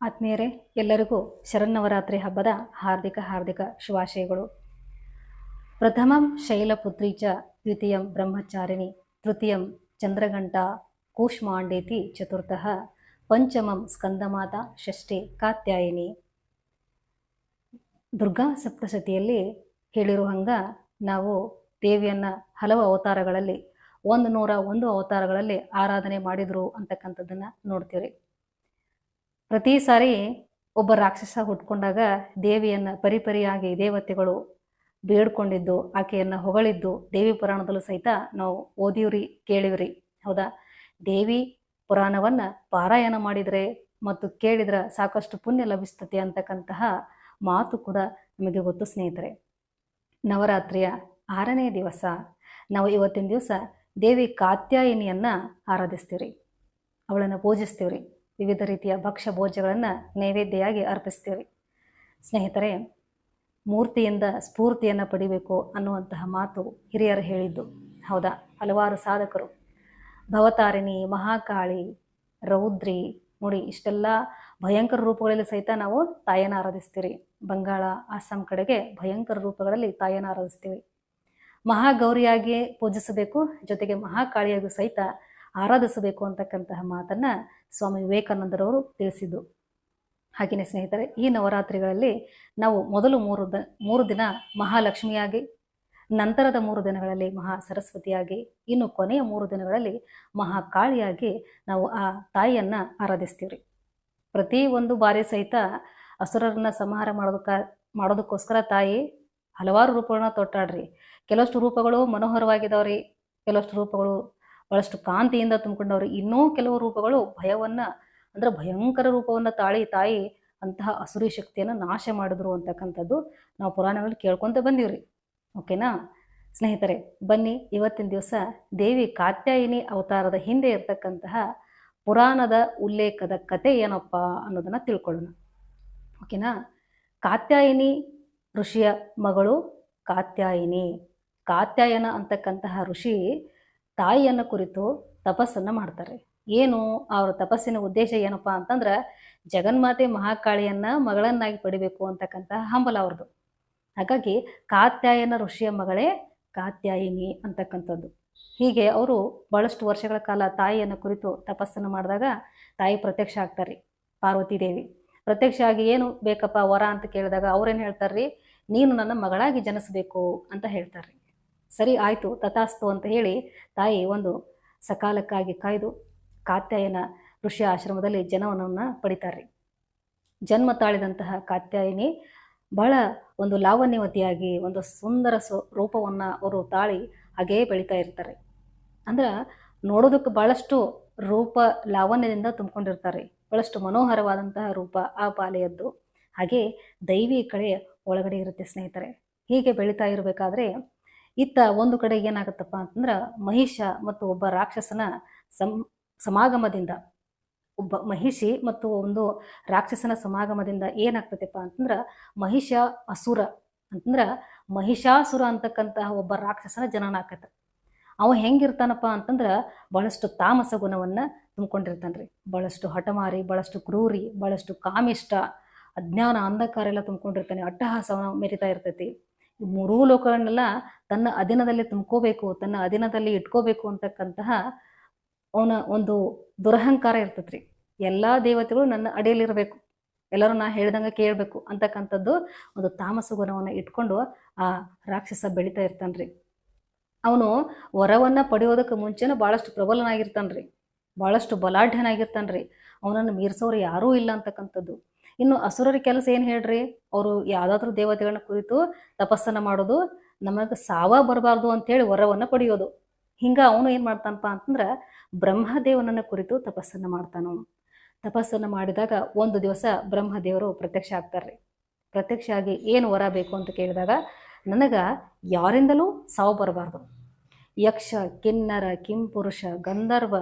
ಆತ್ಮೀಯರೇ, ಎಲ್ಲರಿಗೂ ಶರನ್ನವರಾತ್ರಿ ಹಬ್ಬದ ಹಾರ್ದಿಕ ಹಾರ್ದಿಕ ಶುಭಾಶಯಗಳು. ಪ್ರಥಮಂ ಶೈಲಪುತ್ರಿ ಚ, ದ್ವಿತೀಯಂ ಬ್ರಹ್ಮಚಾರಿಣಿ, ತೃತೀಯಂ ಚಂದ್ರಘಂಟ, ಕೂಷ್ಮಾಂಡೇತಿ ಚತುರ್ಥಃ, ಪಂಚಮಂ ಸ್ಕಂದಮಾತಾ ಷಷ್ಠಿ ಕಾತ್ಯಾಯಿನಿ. ದುರ್ಗಾ ಸಪ್ತಶತಿಯಲ್ಲಿ ಹೇಳಿರೋ ಹಂಗ ನಾವು ದೇವಿಯನ್ನು ಹಲವು ಅವತಾರಗಳಲ್ಲಿ, ಒಂದು ನೂರ ಒಂದು ಅವತಾರಗಳಲ್ಲಿ ಆರಾಧನೆ ಮಾಡಿದರು ಅಂತಕ್ಕಂಥದ್ದನ್ನು ನೋಡ್ತೀವಿ ಪ್ರತಿ ಸಾರಿ ಒಬ್ಬ ರಾಕ್ಷಸ ಹುಟ್ಕೊಂಡಾಗ ದೇವಿಯನ್ನು ಪರಿಪರಿಯಾಗಿ ದೇವತೆಗಳು ಬೇಡ್ಕೊಂಡಿದ್ದು, ಆಕೆಯನ್ನು ಹೊಗಳಿದ್ದು ದೇವಿ ಪುರಾಣದಲ್ಲೂ ಸಹಿತ ನಾವು ಓದಿವ್ರಿ, ಕೇಳಿವ್ರಿ. ಹೌದಾ? ದೇವಿ ಪುರಾಣವನ್ನು ಪಾರಾಯಣ ಮಾಡಿದರೆ ಮತ್ತು ಕೇಳಿದ್ರೆ ಸಾಕಷ್ಟು ಪುಣ್ಯ ಲಭಿಸ್ತದೆ ಅಂತಕ್ಕಂತಹ ಮಾತು ಕೂಡ ನಮಗೆ ಗೊತ್ತು ಸ್ನೇಹಿತರೆ. ನವರಾತ್ರಿಯ ಆರನೇ ದಿವಸ ನಾವು ಇವತ್ತಿನ ದಿವಸ ದೇವಿ ಕಾತ್ಯಾಯಿನಿಯನ್ನು ಆರಾಧಿಸ್ತೀವ್ರಿ. ಅವಳನ್ನು ಪೂಜಿಸ್ತೀವ್ರಿ. ವಿವಿಧ ರೀತಿಯ ಭಕ್ಷ್ಯ ಭೋಜ್ಯಗಳನ್ನು ನೈವೇದ್ಯವಾಗಿ ಅರ್ಪಿಸ್ತೀವಿ. ಸ್ನೇಹಿತರೆ, ಮೂರ್ತಿಯಿಂದ ಸ್ಫೂರ್ತಿಯನ್ನು ಪಡಿಬೇಕು ಅನ್ನುವಂತಹ ಮಾತು ಹಿರಿಯರು ಹೇಳಿದ್ದು. ಹೌದಾ? ಹಲವಾರು ಸಾಧಕರು. ಭವತಾರಿಣಿ, ಮಹಾಕಾಳಿ, ರೌದ್ರಿ ನೋಡಿ ಇಷ್ಟೆಲ್ಲ ಭಯಂಕರ ರೂಪಗಳಲ್ಲಿ ಸಹಿತ ನಾವು ತಾಯಿಯನ್ನು ಆರಾಧಿಸ್ತೀರಿ. ಬಂಗಾಳ ಅಸ್ಸಾಂ ಕಡೆಗೆ ಭಯಂಕರ ರೂಪಗಳಲ್ಲಿ ತಾಯಿಯನ್ನು ಆರಾಧಿಸ್ತೀವಿ. ಮಹಾಗೌರಿಯಾಗಿ ಪೂಜಿಸಬೇಕು, ಜೊತೆಗೆ ಮಹಾಕಾಳಿಯಾಗೂ ಸಹಿತ ಆರಾಧಿಸಬೇಕು ಅಂತಕ್ಕಂತಹ ಮಾತನ್ನು ಸ್ವಾಮಿ ವಿವೇಕಾನಂದರವರು ತಿಳಿಸಿದ್ದು. ಹಾಗೆಯೇ ಸ್ನೇಹಿತರೆ, ಈ ನವರಾತ್ರಿಗಳಲ್ಲಿ ನಾವು ಮೊದಲು ಮೂರು ದ, ಮೂರು ದಿನ ಮಹಾಲಕ್ಷ್ಮಿಯಾಗಿ, ನಂತರದ ಮೂರು ದಿನಗಳಲ್ಲಿ ಮಹಾ ಸರಸ್ವತಿಯಾಗಿ, ಇನ್ನು ಕೊನೆಯ ಮೂರು ದಿನಗಳಲ್ಲಿ ಮಹಾಕಾಳಿಯಾಗಿ ನಾವು ಆ ತಾಯಿಯನ್ನು ಆರಾಧಿಸ್ತೀವ್ರಿ. ಪ್ರತಿ ಒಂದು ಬಾರಿ ಸಹಿತ ಅಸುರರನ್ನ ಸಂಹಾರ ಮಾಡೋದಕ್ಕ, ಮಾಡೋದಕ್ಕೋಸ್ಕರ ತಾಯಿ ಹಲವಾರು ರೂಪಗಳನ್ನ ತೊಟ್ಟಾಡ್ರಿ. ಕೆಲವಷ್ಟು ರೂಪಗಳು ಮನೋಹರವಾಗಿದ್ದಾವ್ರಿ ಕೆಲವಷ್ಟು ರೂಪಗಳು ಭಾಳಷ್ಟು ಕಾಂತಿಯಿಂದ ತುಂಬಿಕೊಂಡವರು. ಇನ್ನೂ ಕೆಲವು ರೂಪಗಳು ಭಯವನ್ನ, ಅಂದ್ರೆ ಭಯಂಕರ ರೂಪವನ್ನು ತಾಳಿ ತಾಯಿ ಅಂತಹ ಅಸುರಿ ಶಕ್ತಿಯನ್ನು ನಾಶ ಮಾಡಿದ್ರು ಅಂತಕ್ಕಂಥದ್ದು ನಾವು ಪುರಾಣಗಳಲ್ಲಿ ಕೇಳ್ಕೊತ ಬಂದೀವ್ರಿ. ಓಕೆನಾ? ಸ್ನೇಹಿತರೆ, ಬನ್ನಿ ಇವತ್ತಿನ ದಿವಸ ದೇವಿ ಕಾತ್ಯಾಯಿನಿ ಅವತಾರದ ಹಿಂದೆ ಇರತಕ್ಕಂತಹ ಪುರಾಣದ ಉಲ್ಲೇಖದ ಕತೆ ಏನಪ್ಪ ಅನ್ನೋದನ್ನು ತಿಳ್ಕೊಳ್ಳೋಣ. ಓಕೆನಾ? ಕಾತ್ಯಾಯಿನಿ ಋಷಿಯ ಮಗಳು ಕಾತ್ಯಾಯಿನಿ. ಕಾತ್ಯಾಯನ ಅಂತಕ್ಕಂತಹ ಋಷಿ ತಾಯಿಯನ್ನು ಕುರಿತು ತಪಸ್ಸನ್ನು ಮಾಡ್ತಾರೆ. ಏನು? ಅವರ ತಪಸ್ಸಿನ ಉದ್ದೇಶ ಏನಪ್ಪ ಅಂತಂದ್ರೆ ಜಗನ್ಮಾತೆ ಮಹಾಕಾಳಿಯನ್ನ ಮಗಳನ್ನಾಗಿ ಪಡಿಬೇಕು ಅಂತಕ್ಕಂತಹ ಹಂಬಲ ಅವ್ರದ್ದು ಹಾಗಾಗಿ ಕಾತ್ಯಾಯನ ಋಷಿಯ ಮಗಳೇ ಕಾತ್ಯಾಯಿನಿ ಅಂತಕ್ಕಂಥದ್ದು. ಹೀಗೆ ಅವರು ಬಹಳಷ್ಟು ವರ್ಷಗಳ ಕಾಲ ತಾಯಿಯನ್ನು ಕುರಿತು ತಪಸ್ಸನ್ನು ಮಾಡಿದಾಗ ತಾಯಿ ಪ್ರತ್ಯಕ್ಷ ಆಗ್ತಾರೆ ಪಾರ್ವತಿ ದೇವಿ. ಪ್ರತ್ಯಕ್ಷ ಆಗಿ ಏನು ಬೇಕಪ್ಪ ವರ ಅಂತ ಕೇಳಿದಾಗ ಅವ್ರೇನು ಹೇಳ್ತಾರ್ರಿ, ನೀನು ನನ್ನ ಮಗಳಾಗಿ ಜನಿಸಬೇಕು ಅಂತ ಹೇಳ್ತಾರೆ ಸರಿ ಆಯಿತು, ತಥಾಸ್ತು ಅಂತ ಹೇಳಿ ತಾಯಿ ಒಂದು ಸಕಾಲಕ್ಕಾಗಿ ಕಾಯ್ದು ಕಾತ್ಯಾಯನ ಋಷಿ ಆಶ್ರಮದಲ್ಲಿ ಜನವನವನ್ನು ಪಡಿತಾರೆ. ಜನ್ಮ ತಾಳಿದಂತಹ ಕಾತ್ಯಾಯಿನಿ ಬಹಳ ಒಂದು ಲಾವಣ್ಯವತಿಯಾಗಿ ಒಂದು ಸುಂದರ ಸ್ವ ರೂಪವನ್ನು ಅವರು ತಾಳಿ ಹಾಗೇ ಬೆಳೀತಾ ಇರ್ತಾರೆ. ಅಂದ್ರೆ ನೋಡೋದಕ್ಕೆ ಭಾಳಷ್ಟು ರೂಪ ಲಾವಣ್ಯದಿಂದ ತುಂಬಿಕೊಂಡಿರ್ತಾರೆ. ಭಾಳಷ್ಟು ಮನೋಹರವಾದಂತಹ ರೂಪ ಆ ಪಾಲೆಯದ್ದು. ಹಾಗೆ ದೈವಿ ಕಳೆ ಒಳಗಡೆ ಇರುತ್ತೆ ಸ್ನೇಹಿತರೆ. ಹೀಗೆ ಬೆಳೀತಾ ಇರಬೇಕಾದ್ರೆ ಇತ್ತ ಒಂದು ಕಡೆ ಏನಾಗುತ್ತಪ್ಪ ಅಂತಂದ್ರೆ ಮಹಿಷ ಮತ್ತು ಒಬ್ಬ ರಾಕ್ಷಸನ ಸಂ, ಸಮಾಗಮದಿಂದ, ಒಬ್ಬ ಮಹಿಷಿ ಮತ್ತು ಒಂದು ರಾಕ್ಷಸನ ಸಮಾಗಮದಿಂದ ಏನಾಗ್ತದೆಪ್ಪ ಅಂತಂದ್ರೆ ಮಹಿಷ ಅಸುರ ಅಂತಂದ್ರೆ ಮಹಿಷಾಸುರ ಅಂತಕ್ಕಂತಹ ಒಬ್ಬ ರಾಕ್ಷಸನ ಜನನ ಆಕತ್ತೆ ಅವ ಹೆಂಗಿರ್ತಾನಪ್ಪ ಅಂತಂದ್ರೆ ಬಹಳಷ್ಟು ತಾಮಸ ಗುಣವನ್ನು ತುಂಬ್ಕೊಂಡಿರ್ತಾನ್ರಿ. ಬಹಳಷ್ಟು ಹಠಮಾರಿ, ಬಹಳಷ್ಟು ಕ್ರೂರಿ, ಬಹಳಷ್ಟು ಕಾಮಿಷ್ಟ, ಅಜ್ಞಾನ, ಅಂಧಕಾರ ಎಲ್ಲ ತುಂಬಿಕೊಂಡಿರ್ತಾನೆ. ಅಟ್ಟಹಾಸವನ್ನ ಮೆರಿತಾ ಇರ್ತೈತಿ. ಮೂರೂ ಲೋಕಗಳನ್ನೆಲ್ಲ ತನ್ನ ಅಧೀನದಲ್ಲಿ ತುಂಬ್ಕೋಬೇಕು, ತನ್ನ ಅಧೀನದಲ್ಲಿ ಇಟ್ಕೋಬೇಕು ಅಂತಕ್ಕಂತಹ ಅವನ ಒಂದು ದುರಹಂಕಾರ ಇರ್ತೈತ್ರಿ. ಎಲ್ಲ ದೇವತೆಗಳು ನನ್ನ ಅಡಿಯಲ್ಲಿರಬೇಕು. ಎಲ್ಲರೂ ನಾ ಹೇಳ್ದಂಗೆ ಕೇಳಬೇಕು ಅಂತಕ್ಕಂಥದ್ದು ಒಂದು ತಾಮಸ ಗುಣವನ್ನು ಇಟ್ಕೊಂಡು ಆ ರಾಕ್ಷಸ ಬೆಳೀತಾ ಇರ್ತಾನ್ರಿ. ಅವನು ವರವನ್ನು ಪಡೆಯೋದಕ್ಕೆ ಮುಂಚೆನೇ ಭಾಳಷ್ಟು ಪ್ರಬಲನಾಗಿರ್ತಾನ್ರಿ. ಭಾಳಷ್ಟು ಬಲಾಢ್ಯನಾಗಿರ್ತಾನ್ರಿ. ಅವನನ್ನು ಮೀರಿಸೋರು ಯಾರೂ ಇಲ್ಲ ಅಂತಕ್ಕಂಥದ್ದು. ಇನ್ನು ಅಸುರರ ಕೆಲಸ ಏನು ಹೇಳ್ರಿ? ಅವರು ಯಾವುದಾದ್ರೂ ದೇವತೆಗಳನ್ನ ಕುರಿತು ತಪಸ್ಸನ್ನ ಮಾಡೋದು, ನಮಗೆ ಸಾವ ಬರಬಾರ್ದು ಅಂತೇಳಿ ವರವನ್ನು ಪಡೆಯೋದು. ಹಿಂಗ ಅವನು ಏನು ಮಾಡ್ತಾನಪ್ಪ ಅಂತಂದ್ರೆ ಬ್ರಹ್ಮದೇವನನ್ನ ಕುರಿತು ತಪಸ್ಸನ್ನ ಮಾಡ್ತಾನು ತಪಸ್ಸನ್ನು ಮಾಡಿದಾಗ ಒಂದು ದಿವಸ ಬ್ರಹ್ಮದೇವರು ಪ್ರತ್ಯಕ್ಷ ಆಗ್ತಾರೆ ಪ್ರತ್ಯಕ್ಷ ಆಗಿ ಏನು ವರ ಬೇಕು ಅಂತ ಕೇಳಿದಾಗ, ನನಗೆ ಯಾರಿಂದಲೂ ಸಾವು ಬರಬಾರ್ದು. ಯಕ್ಷ, ಕಿನ್ನರ, ಕಿಂಪುರುಷ, ಗಂಧರ್ವ,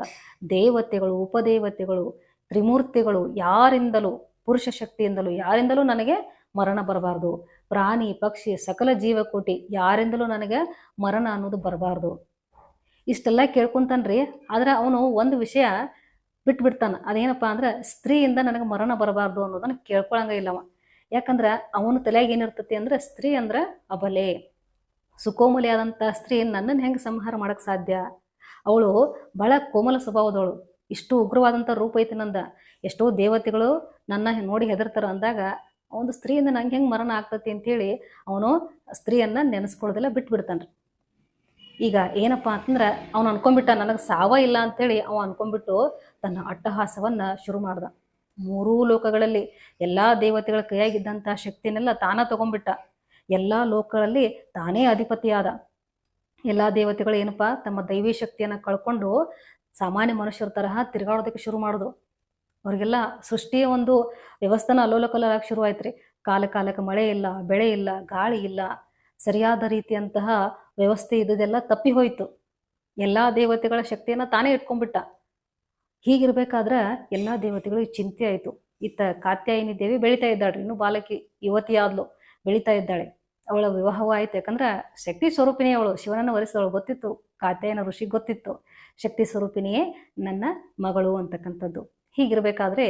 ದೇವತೆಗಳು, ಉಪದೇವತೆಗಳು, ತ್ರಿಮೂರ್ತಿಗಳು ಯಾರಿಂದಲೂ ಪುರುಷ ಶಕ್ತಿಯಿಂದಲೂ ಯಾರಿಂದಲೂ ನನಗೆ ಮರಣ ಬರಬಾರ್ದು. ಪ್ರಾಣಿ, ಪಕ್ಷಿ, ಸಕಲ ಜೀವಕೋಟಿ ಯಾರಿಂದಲೂ ನನಗೆ ಮರಣ ಅನ್ನೋದು ಬರಬಾರ್ದು. ಇಷ್ಟೆಲ್ಲ ಕೇಳ್ಕೊಂತಾನ್ರಿ, ಆದ್ರೆ ಅವನು ಒಂದು ವಿಷಯ ಬಿಟ್ಬಿಡ್ತಾನ. ಅದೇನಪ್ಪ ಅಂದ್ರೆ ಸ್ತ್ರೀಯಿಂದ ನನಗೆ ಮರಣ ಬರಬಾರ್ದು ಅನ್ನೋದನ್ನ ಕೇಳ್ಕೊಳಂಗ ಇಲ್ಲವ. ಯಾಕಂದ್ರೆ ಅವನ ತಲೆಯಾಗ ಏನಿರ್ತತಿ ಅಂದ್ರೆ ಸ್ತ್ರೀ ಅಂದ್ರೆ ಅಬಲೆ. ಸುಕೋಮಲಿ ಆದಂತ ಸ್ತ್ರೀ ನನ್ನನ್ನು ಹೆಂಗೆ ಸಂಹಾರ ಮಾಡಕ್ ಸಾಧ್ಯ? ಅವಳು ಬಹಳ ಕೋಮಲ ಸ್ವಭಾವದವಳು. ಇಷ್ಟು ಉಗ್ರವಾದಂಥ ರೂಪ ಐತಿ ನಂದ. ಎಷ್ಟೋ ದೇವತೆಗಳು ನನ್ನ ನೋಡಿ ಹೆದರ್ತಾರ ಅಂದಾಗ, ಒಂದು ಸ್ತ್ರೀಯಿಂದ ನಂಗೆ ಹೆಂಗೆ ಮರಣ ಆಗ್ತತಿ ಅಂಥೇಳಿ ಅವನು ಸ್ತ್ರೀಯನ್ನ ನೆನೆಸ್ಕೊಳ್ಳೋದೆಲ್ಲ ಬಿಟ್ಬಿಡ್ತಾನೆ ಈಗ ಏನಪ್ಪ ಅಂತಂದ್ರೆ, ಅವನು ಅನ್ಕೊಂಡ್ಬಿಟ್ಟ, ನನಗೆ ಸಾವ ಇಲ್ಲ ಅಂತೇಳಿ ಅವ ಅನ್ಕೊಂಡ್ಬಿಟ್ಟು ತನ್ನ ಅಟ್ಟಹಾಸವನ್ನು ಶುರು ಮಾಡ್ದ. ಮೂರೂ ಲೋಕಗಳಲ್ಲಿ ಎಲ್ಲ ದೇವತೆಗಳ ಕೈಯಾಗಿದ್ದಂಥ ಶಕ್ತಿನೆಲ್ಲ ತಾನ ತಗೊಂಡ್ಬಿಟ್ಟ. ಎಲ್ಲ ಲೋಕಗಳಲ್ಲಿ ತಾನೇ ಅಧಿಪತಿಯಾದ. ಎಲ್ಲ ದೇವತೆಗಳು ಏನಪ್ಪ, ತಮ್ಮ ದೈವಿ ಶಕ್ತಿಯನ್ನು ಕಳ್ಕೊಂಡು ಸಾಮಾನ್ಯ ಮನುಷ್ಯರ ತರಹ ತಿರುಗಾಡೋದಕ್ಕೆ ಶುರು ಮಾಡುದು ಅವ್ರಿಗೆಲ್ಲ ಸೃಷ್ಟಿಯ ಒಂದು ವ್ಯವಸ್ಥೆನ ಅಲ್ಲೋಲಕಲ್ಲರಾಗಿ ಶುರುವಾಯ್ತು ರೀ ಕಾಲ ಕಾಲಕ್ಕೆ ಮಳೆ ಇಲ್ಲ, ಬೆಳೆ ಇಲ್ಲ, ಗಾಳಿ ಇಲ್ಲ, ಸರಿಯಾದ ರೀತಿಯಂತಹ ವ್ಯವಸ್ಥೆ ಇದ್ದದೆಲ್ಲ ತಪ್ಪಿ ಹೋಯಿತು. ಎಲ್ಲಾ ದೇವತೆಗಳ ಶಕ್ತಿಯನ್ನ ತಾನೇ ಇಟ್ಕೊಂಡ್ಬಿಟ್ಟ. ಹೀಗಿರ್ಬೇಕಾದ್ರೆ ಎಲ್ಲಾ ದೇವತೆಗಳಿಗೆ ಚಿಂತೆ ಆಯಿತು. ಇತ್ತ ಕಾತ್ಯಾಯಿನಿ ದೇವಿ ಬೆಳಿತಾ ಇದ್ದಾಳ್ರಿ ಇನ್ನು ಬಾಲಕಿ, ಯುವತಿ ಆದ್ಲು ಬೆಳಿತಾ ಇದ್ದಾಳೆ. ಅವಳ ವಿವಾಹವೂ ಆಯ್ತು, ಯಾಕಂದ್ರ ಶಕ್ತಿ ಸ್ವರೂಪಿನೇ ಅವಳು, ಶಿವನನ್ನು ವರಿಸಿದವಳು, ಗೊತ್ತಿತ್ತು. ಕಾತ್ಯಾಯನ ಋಷಿ ಗೊತ್ತಿತ್ತು. ಶಕ್ತಿ ಸ್ವರೂಪಿನಿಯೇ ನನ್ನ ಮಗಳು ಅಂತಕ್ಕಂಥದ್ದು. ಹೀಗಿರ್ಬೇಕಾದ್ರೆ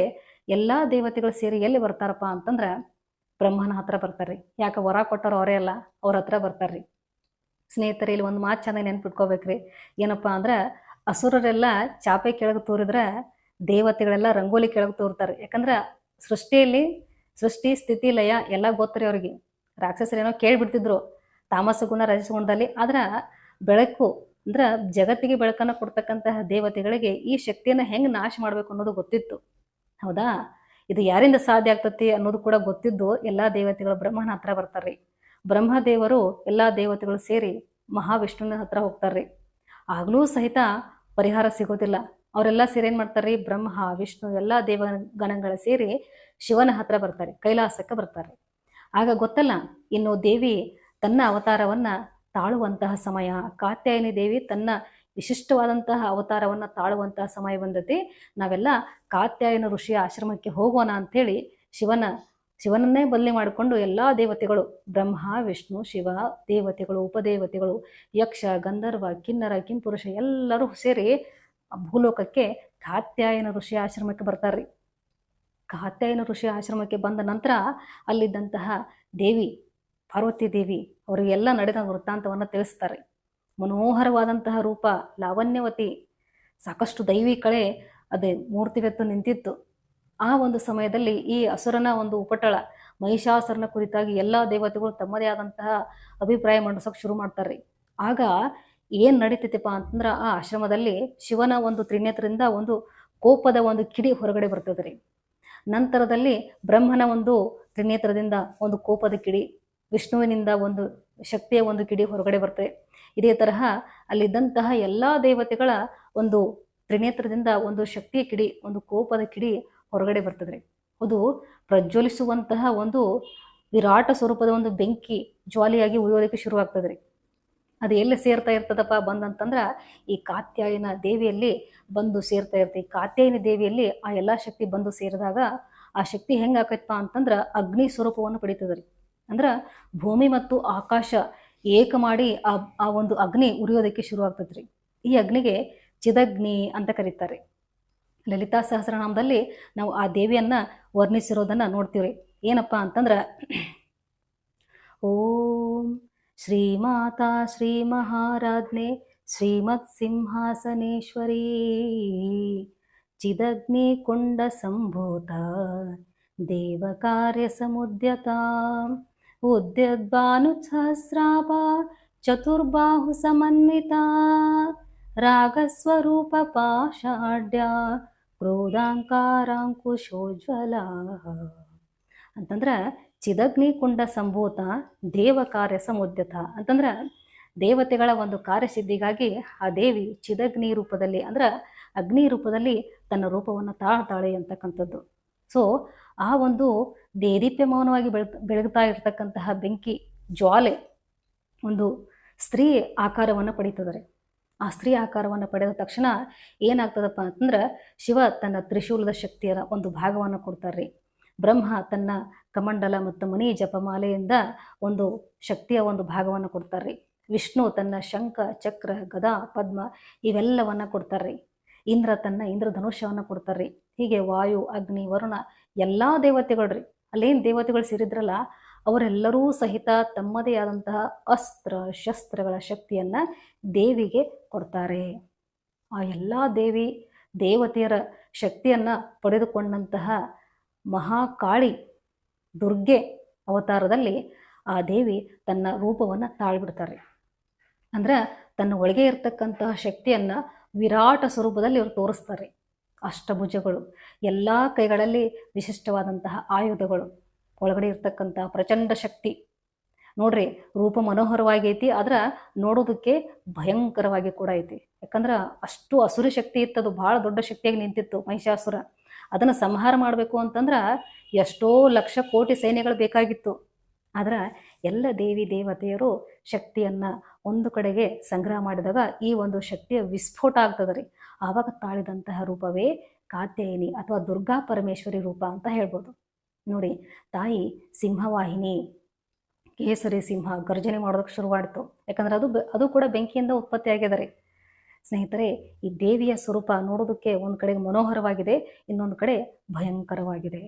ಎಲ್ಲಾ ದೇವತೆಗಳು ಸೇರಿ ಎಲ್ಲಿ ಬರ್ತಾರಪ್ಪ ಅಂತಂದ್ರೆ ಬ್ರಹ್ಮನ ಹತ್ರ ಬರ್ತಾರ್ರಿ. ಯಾಕೆ ವರ ಕೊಟ್ಟರು ಅವರೇ ಅಲ್ಲ, ಅವ್ರ ಹತ್ರ ಬರ್ತಾರ್ರಿ. ಸ್ನೇಹಿತರೆ, ಇಲ್ಲಿ ಒಂದು ಮಾತು ಚೆನ್ನಾಗಿ ನೆನ್ಪಿಟ್ಕೋಬೇಕ್ರಿ. ಏನಪ್ಪಾ ಅಂದ್ರೆ ಅಸುರರೆಲ್ಲ ಚಾಪೆ ಕೆಳಗೆ ತೂರಿದ್ರೆ ದೇವತೆಗಳೆಲ್ಲ ರಂಗೋಲಿ ಕೆಳಗೆ ತೂರ್ತಾರೆ. ಯಾಕಂದ್ರೆ ಸೃಷ್ಟಿಯಲ್ಲಿ ಸೃಷ್ಟಿ, ಸ್ಥಿತಿ, ಲಯ ಎಲ್ಲ ಗೊತ್ತರಿ ಅವ್ರಿಗೆ. ರಾಕ್ಷಸರೇನೋ ಕೇಳ್ಬಿಡ್ತಿದ್ರು ತಾಮಸ ಗುಣ ರಜಸ ಗುಣದಲ್ಲಿ ಆದ್ರ ಬೆಳಕು ಅಂದ್ರ ಜಗತ್ತಿಗೆ ಬೆಳಕನ್ನ ಕೊಡ್ತಕ್ಕಂತಹ ದೇವತೆಗಳಿಗೆ ಈ ಶಕ್ತಿಯನ್ನ ಹೆಂಗ್ ನಾಶ ಮಾಡ್ಬೇಕು ಅನ್ನೋದು ಗೊತ್ತಿತ್ತು. ಹೌದಾ? ಇದು ಯಾರಿಂದ ಸಾಧ್ಯ ಆಗ್ತತಿ ಅನ್ನೋದು ಕೂಡ ಗೊತ್ತಿದ್ದು ಎಲ್ಲಾ ದೇವತೆಗಳು ಬ್ರಹ್ಮನ ಹತ್ರ ಬರ್ತಾರ್ರಿ. ಬ್ರಹ್ಮದೇವರು ಎಲ್ಲಾ ದೇವತೆಗಳು ಸೇರಿ ಮಹಾವಿಷ್ಣುವಿನ ಹತ್ರ ಹೋಗ್ತಾರ್ರಿ. ಆಗ್ಲೂ ಸಹಿತ ಪರಿಹಾರ ಸಿಗೋದಿಲ್ಲ. ಅವರೆಲ್ಲ ಸೇರಿ ಏನ್ ಮಾಡ್ತಾರ್ರಿ? ಬ್ರಹ್ಮ, ವಿಷ್ಣು ಎಲ್ಲಾ ದೇವ ಗಣಗಳ ಸೇರಿ ಶಿವನ ಹತ್ರ ಬರ್ತಾರೆ, ಕೈಲಾಸಕ್ಕೆ ಬರ್ತಾರೆ ಆಗ ಗೊತ್ತಲ್ಲ, ಇನ್ನು ದೇವಿ ತನ್ನ ಅವತಾರವನ್ನ ತಾಳುವಂತಹ ಸಮಯ. ಕಾತ್ಯಾಯನಿ ದೇವಿ ತನ್ನ ವಿಶಿಷ್ಟವಾದಂತಹ ಅವತಾರವನ್ನು ತಾಳುವಂತಹ ಸಮಯ ಬಂದತಿ. ನಾವೆಲ್ಲ ಕಾತ್ಯಾಯನ ಋಷಿಯ ಆಶ್ರಮಕ್ಕೆ ಹೋಗೋಣ ಅಂಥೇಳಿ ಶಿವನ, ಶಿವನನ್ನೇ ಬದಲಿ ಮಾಡಿಕೊಂಡು ಎಲ್ಲ ದೇವತೆಗಳು, ಬ್ರಹ್ಮ, ವಿಷ್ಣು, ಶಿವ, ದೇವತೆಗಳು, ಉಪದೇವತೆಗಳು, ಯಕ್ಷ, ಗಂಧರ್ವ, ಕಿನ್ನರ, ಕಿಂಪುರುಷ ಎಲ್ಲರೂ ಸೇರಿ ಭೂಲೋಕಕ್ಕೆ ಕಾತ್ಯಾಯನ ಋಷಿ ಆಶ್ರಮಕ್ಕೆ ಬರ್ತಾರ್ರಿ. ಕಾತ್ಯಾಯನ ಋಷಿ ಆಶ್ರಮಕ್ಕೆ ಬಂದ ನಂತರ ಅಲ್ಲಿದ್ದಂತಹ ದೇವಿ ಪಾರ್ವತಿ ದೇವಿ ಅವರಿಗೆಲ್ಲ ನಡೆದ ವೃತ್ತಾಂತವನ್ನು ತಿಳಿಸ್ತಾರೆ. ಮನೋಹರವಾದಂತಹ ರೂಪ ಲಾವಣ್ಯವತಿ ಸಾಕಷ್ಟು ದೈವಿ ಕಳೆ ಅದೇ ಮೂರ್ತಿವೆತ್ತು ನಿಂತಿತ್ತು. ಆ ಒಂದು ಸಮಯದಲ್ಲಿ ಈ ಅಸುರನ ಒಂದು ಉಪಟಳ ಮಹಿಷಾಸುರನ ಕುರಿತಾಗಿ ಎಲ್ಲ ದೇವತೆಗಳು ತಮ್ಮದೇ ಆದಂತಹ ಅಭಿಪ್ರಾಯ ಮಂಡಿಸೋಕೆ ಶುರು ಮಾಡ್ತಾರೆ ಆಗ ಏನ್ ನಡೀತೈತಿಪ್ಪ ಅಂತಂದ್ರೆ ಆ ಆಶ್ರಮದಲ್ಲಿ ಶಿವನ ಒಂದು ತ್ರಿನೇತ್ರದಿಂದ ಒಂದು ಕೋಪದ ಒಂದು ಕಿಡಿ ಹೊರಗಡೆ ಬರ್ತದ್ರಿ. ನಂತರದಲ್ಲಿ ಬ್ರಹ್ಮನ ಒಂದು ತ್ರಿನೇತ್ರದಿಂದ ಒಂದು ಕೋಪದ ಕಿಡಿ ವಿಷ್ಣುವಿನಿಂದ ಒಂದು ಶಕ್ತಿಯ ಒಂದು ಕಿಡಿ ಹೊರಗಡೆ ಬರ್ತದೆ. ಇದೇ ತರಹ ಅಲ್ಲಿದ್ದಂತಹ ಎಲ್ಲ ದೇವತೆಗಳ ಒಂದು ತ್ರಿನೇತ್ರದಿಂದ ಒಂದು ಶಕ್ತಿಯ ಕಿಡಿ, ಒಂದು ಕೋಪದ ಕಿಡಿ ಹೊರಗಡೆ ಬರ್ತದೆ. ಅದು ಪ್ರಜ್ವಲಿಸುವಂತಹ ಒಂದು ವಿರಾಟ ಸ್ವರೂಪದ ಒಂದು ಬೆಂಕಿ ಜ್ವಾಲಿಯಾಗಿ ಉರಿಯೋದಕ್ಕೆ ಶುರುವಾಗ್ತದ್ರಿ ಅದು ಎಲ್ಲಿ ಸೇರ್ತಾ ಇರ್ತದಪ್ಪ ಬಂದಂತಂದ್ರ ಈ ಕಾತ್ಯಾಯನ ದೇವಿಯಲ್ಲಿ ಬಂದು ಸೇರ್ತಾ ಇರ್ತದೆ ಈ ಕಾತ್ಯಾಯನ ದೇವಿಯಲ್ಲಿ ಆ ಎಲ್ಲಾ ಶಕ್ತಿ ಬಂದು ಸೇರಿದಾಗ ಆ ಶಕ್ತಿ ಹೆಂಗಾಕೈತಪ್ಪ ಅಂತಂದ್ರ ಅಗ್ನಿ ಸ್ವರೂಪವನ್ನು ಪಡಿತದ್ರಿ ಅಂದ್ರ ಭೂಮಿ ಮತ್ತು ಆಕಾಶ ಏಕ ಮಾಡಿ ಆ ಒಂದು ಅಗ್ನಿ ಉರಿಯೋದಕ್ಕೆ ಶುರು ಆಗ್ತದ್ರಿ. ಈ ಅಗ್ನಿಗೆ ಚಿದಗ್ನಿ ಅಂತ ಕರೀತಾರೆ. ಲಲಿತಾ ಸಹಸ್ರನಾಮದಲ್ಲಿ ನಾವು ಆ ದೇವಿಯನ್ನ ವರ್ಣಿಸಿರೋದನ್ನ ನೋಡ್ತೀವ್ರಿ. ಏನಪ್ಪಾ ಅಂತಂದ್ರ ಓಂ ಶ್ರೀಮಾತಾ ಶ್ರೀ ಮಹಾರಾಜ್ಞೆ ಶ್ರೀಮತ್ ಸಿಂಹಾಸನೇಶ್ವರಿ. ಚಿದಗ್ನಿ ಕುಂಡ ಸಂಭೂತ ದೇವ ಕಾರ್ಯ ಸಮುದ್ಯತ. ರಾಗಸ್ವರೂಪ ಪಾಷಾಢ್ಯ ಕ್ರೋಧಾಂಕಾರಾಂಕುಶೋಜ್ವಲ ಅಂತಂದ್ರ ಚಿದಗ್ನಿ ಕುಂಡ ಸಂಭೂತ ದೇವ ಕಾರ್ಯ ಸಮುದ್ಯತ. ಅಂತಂದ್ರ ದೇವತೆಗಳ ಒಂದು ಕಾರ್ಯಸಿದ್ಧಿಗಾಗಿ ಆ ದೇವಿ ಚಿದಗ್ನಿ ರೂಪದಲ್ಲಿ ಅಂದ್ರ ಅಗ್ನಿ ರೂಪದಲ್ಲಿ ತನ್ನ ರೂಪವನ್ನು ತಾಳ್ತಾಳೆ ಅಂತಕ್ಕಂಥದ್ದು. ಸೊ ಆ ಒಂದು ದೇದೀಪ್ಯಮಾನವಾಗಿ ಬೆಳ್, ಬೆಳಗ್ತಾ ಇರತಕ್ಕಂತಹ ಬೆಂಕಿ ಜ್ವಾಲೆ ಒಂದು ಸ್ತ್ರೀ ಆಕಾರವನ್ನು ಪಡೀತದರೆ. ಆ ಸ್ತ್ರೀ ಆಕಾರವನ್ನು ಪಡೆದ ತಕ್ಷಣ ಏನಾಗ್ತದಪ್ಪ ಅಂತಂದ್ರೆ ಶಿವ ತನ್ನ ತ್ರಿಶೂಲದ ಶಕ್ತಿಯ ಒಂದು ಭಾಗವನ್ನು ಕೊಡ್ತಾರ್ರಿ. ಬ್ರಹ್ಮ ತನ್ನ ಕಮಂಡಲ ಮತ್ತು ಮುನಿ ಜಪಮಾಲೆಯಿಂದ ಒಂದು ಶಕ್ತಿಯ ಒಂದು ಭಾಗವನ್ನು ಕೊಡ್ತಾರ್ರಿ. ವಿಷ್ಣು ತನ್ನ ಶಂಖ, ಚಕ್ರ, ಗದಾ, ಪದ್ಮ ಇವೆಲ್ಲವನ್ನ ಕೊಡ್ತಾರ್ರಿ. ಇಂದ್ರ ತನ್ನ ಇಂದ್ರಧನುಷ್ಯವನ್ನು ಕೊಡ್ತಾರ್ರಿ. ಹೀಗೆ ವಾಯು, ಅಗ್ನಿ, ವರುಣ ಎಲ್ಲ ದೇವತೆಗಳ್ರಿ. ಅಲ್ಲೇನು ದೇವತೆಗಳು ಸೇರಿದ್ರಲ್ಲ, ಅವರೆಲ್ಲರೂ ಸಹಿತ ತಮ್ಮದೇ ಆದಂತಹ ಅಸ್ತ್ರ, ಶಸ್ತ್ರಗಳ ಶಕ್ತಿಯನ್ನು ದೇವಿಗೆ ಕೊಡ್ತಾರೆ. ಆ ಎಲ್ಲ ದೇವಿ, ದೇವತೆಯರ ಶಕ್ತಿಯನ್ನು ಪಡೆದುಕೊಂಡಂತಹ ಮಹಾಕಾಳಿ ದುರ್ಗೆ ಅವತಾರದಲ್ಲಿ ಆ ದೇವಿ ತನ್ನ ರೂಪವನ್ನು ತಾಳ್ಬಿಡ್ತಾರೆ ಅಂದ್ರೆ ತನ್ನ ಒಳಗೆ ಇರ್ತಕ್ಕಂತಹ ಶಕ್ತಿಯನ್ನ ವಿರಾಟ ಸ್ವರೂಪದಲ್ಲಿ ಅವರು ತೋರಿಸ್ತಾರೆ ಅಷ್ಟಭುಜಗಳು ಎಲ್ಲ ಕೈಗಳಲ್ಲಿ ವಿಶಿಷ್ಟವಾದಂತಹ ಆಯುಧಗಳು, ಒಳಗಡೆ ಇರ್ತಕ್ಕಂತಹ ಪ್ರಚಂಡ ಶಕ್ತಿ. ನೋಡ್ರಿ, ರೂಪ ಮನೋಹರವಾಗೈತಿ, ಆದ್ರೆ ನೋಡೋದಕ್ಕೆ ಭಯಂಕರವಾಗಿ ಕೂಡ ಐತಿ. ಯಾಕಂದ್ರೆ ಅಷ್ಟು ಅಸುರ ಶಕ್ತಿ ಇತ್ತದು ಭಾಳ ದೊಡ್ಡ ಶಕ್ತಿಯಾಗಿ ನಿಂತಿತ್ತು ಮಹಿಷಾಸುರ. ಅದನ್ನು ಸಂಹಾರ ಮಾಡಬೇಕು ಅಂತಂದ್ರೆ ಎಷ್ಟೋ ಲಕ್ಷ ಕೋಟಿ ಸೈನ್ಯಗಳು ಬೇಕಾಗಿತ್ತು. ಆದ್ರೆ ಎಲ್ಲ ದೇವಿ ದೇವತೆಯರು ಶಕ್ತಿಯನ್ನ ಒಂದು ಕಡೆಗೆ ಸಂಗ್ರಹ ಮಾಡಿದಾಗ ಈ ಒಂದು ಶಕ್ತಿಯ ವಿಸ್ಫೋಟ ಆಗ್ತದೆ ರೀ. ಆವಾಗ ತಾಳಿದಂತಹ ರೂಪವೇ ಕಾತ್ಯಾಯಿನಿ ಅಥವಾ ದುರ್ಗಾ ಪರಮೇಶ್ವರಿ ರೂಪ ಅಂತ ಹೇಳ್ಬೋದು. ನೋಡಿ, ತಾಯಿ ಸಿಂಹವಾಹಿನಿ, ಕೇಸರಿ ಸಿಂಹ ಗರ್ಜನೆ ಮಾಡೋದಕ್ಕೆ ಶುರುವಾಯಿತು. ಯಾಕಂದ್ರೆ ಅದು ಅದು ಕೂಡ ಬೆಂಕಿಯಿಂದ ಉತ್ಪತ್ತಿ ಆಗಿದೆ ಸ್ನೇಹಿತರೆ, ಈ ದೇವಿಯ ಸ್ವರೂಪ ನೋಡೋದಕ್ಕೆ ಒಂದು ಕಡೆಗೆ ಮನೋಹರವಾಗಿದೆ, ಇನ್ನೊಂದು ಕಡೆ ಭಯಂಕರವಾಗಿದೆ.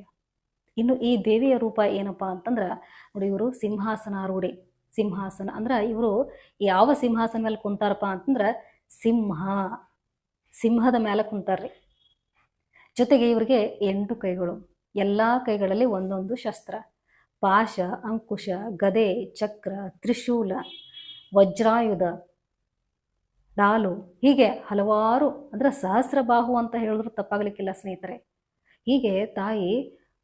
ಇನ್ನು ಈ ದೇವಿಯ ರೂಪ ಏನಪ್ಪ ಅಂತಂದ್ರೆ, ನೋಡಿ ಇವರು ಸಿಂಹಾಸನಾರೂಢಿ ಸಿಂಹಾಸನ. ಅಂದ್ರೆ ಇವರು ಯಾವ ಸಿಂಹಾಸನ ಮೇಲೆ ಕುಂತಾರಪ್ಪ ಅಂತಂದ್ರೆ ಸಿಂಹ, ಸಿಂಹದ ಮೇಲೆ ಕುಂತಾರ್ರಿ. ಜೊತೆಗೆ ಇವರಿಗೆ ಎಂಟು ಕೈಗಳು, ಎಲ್ಲ ಕೈಗಳಲ್ಲಿ ಒಂದೊಂದು ಶಸ್ತ್ರ. ಪಾಶ, ಅಂಕುಶ, ಗದೆ, ಚಕ್ರ, ತ್ರಿಶೂಲ, ವಜ್ರಾಯುಧ, ಡಾಲು. ಹೀಗೆ ಹಲವಾರು, ಅಂದ್ರೆ ಸಹಸ್ರಬಾಹು ಅಂತ ಹೇಳಿದ್ರು ತಪ್ಪಾಗಲಿಕ್ಕಿಲ್ಲ ಸ್ನೇಹಿತರೆ. ಹೀಗೆ ತಾಯಿ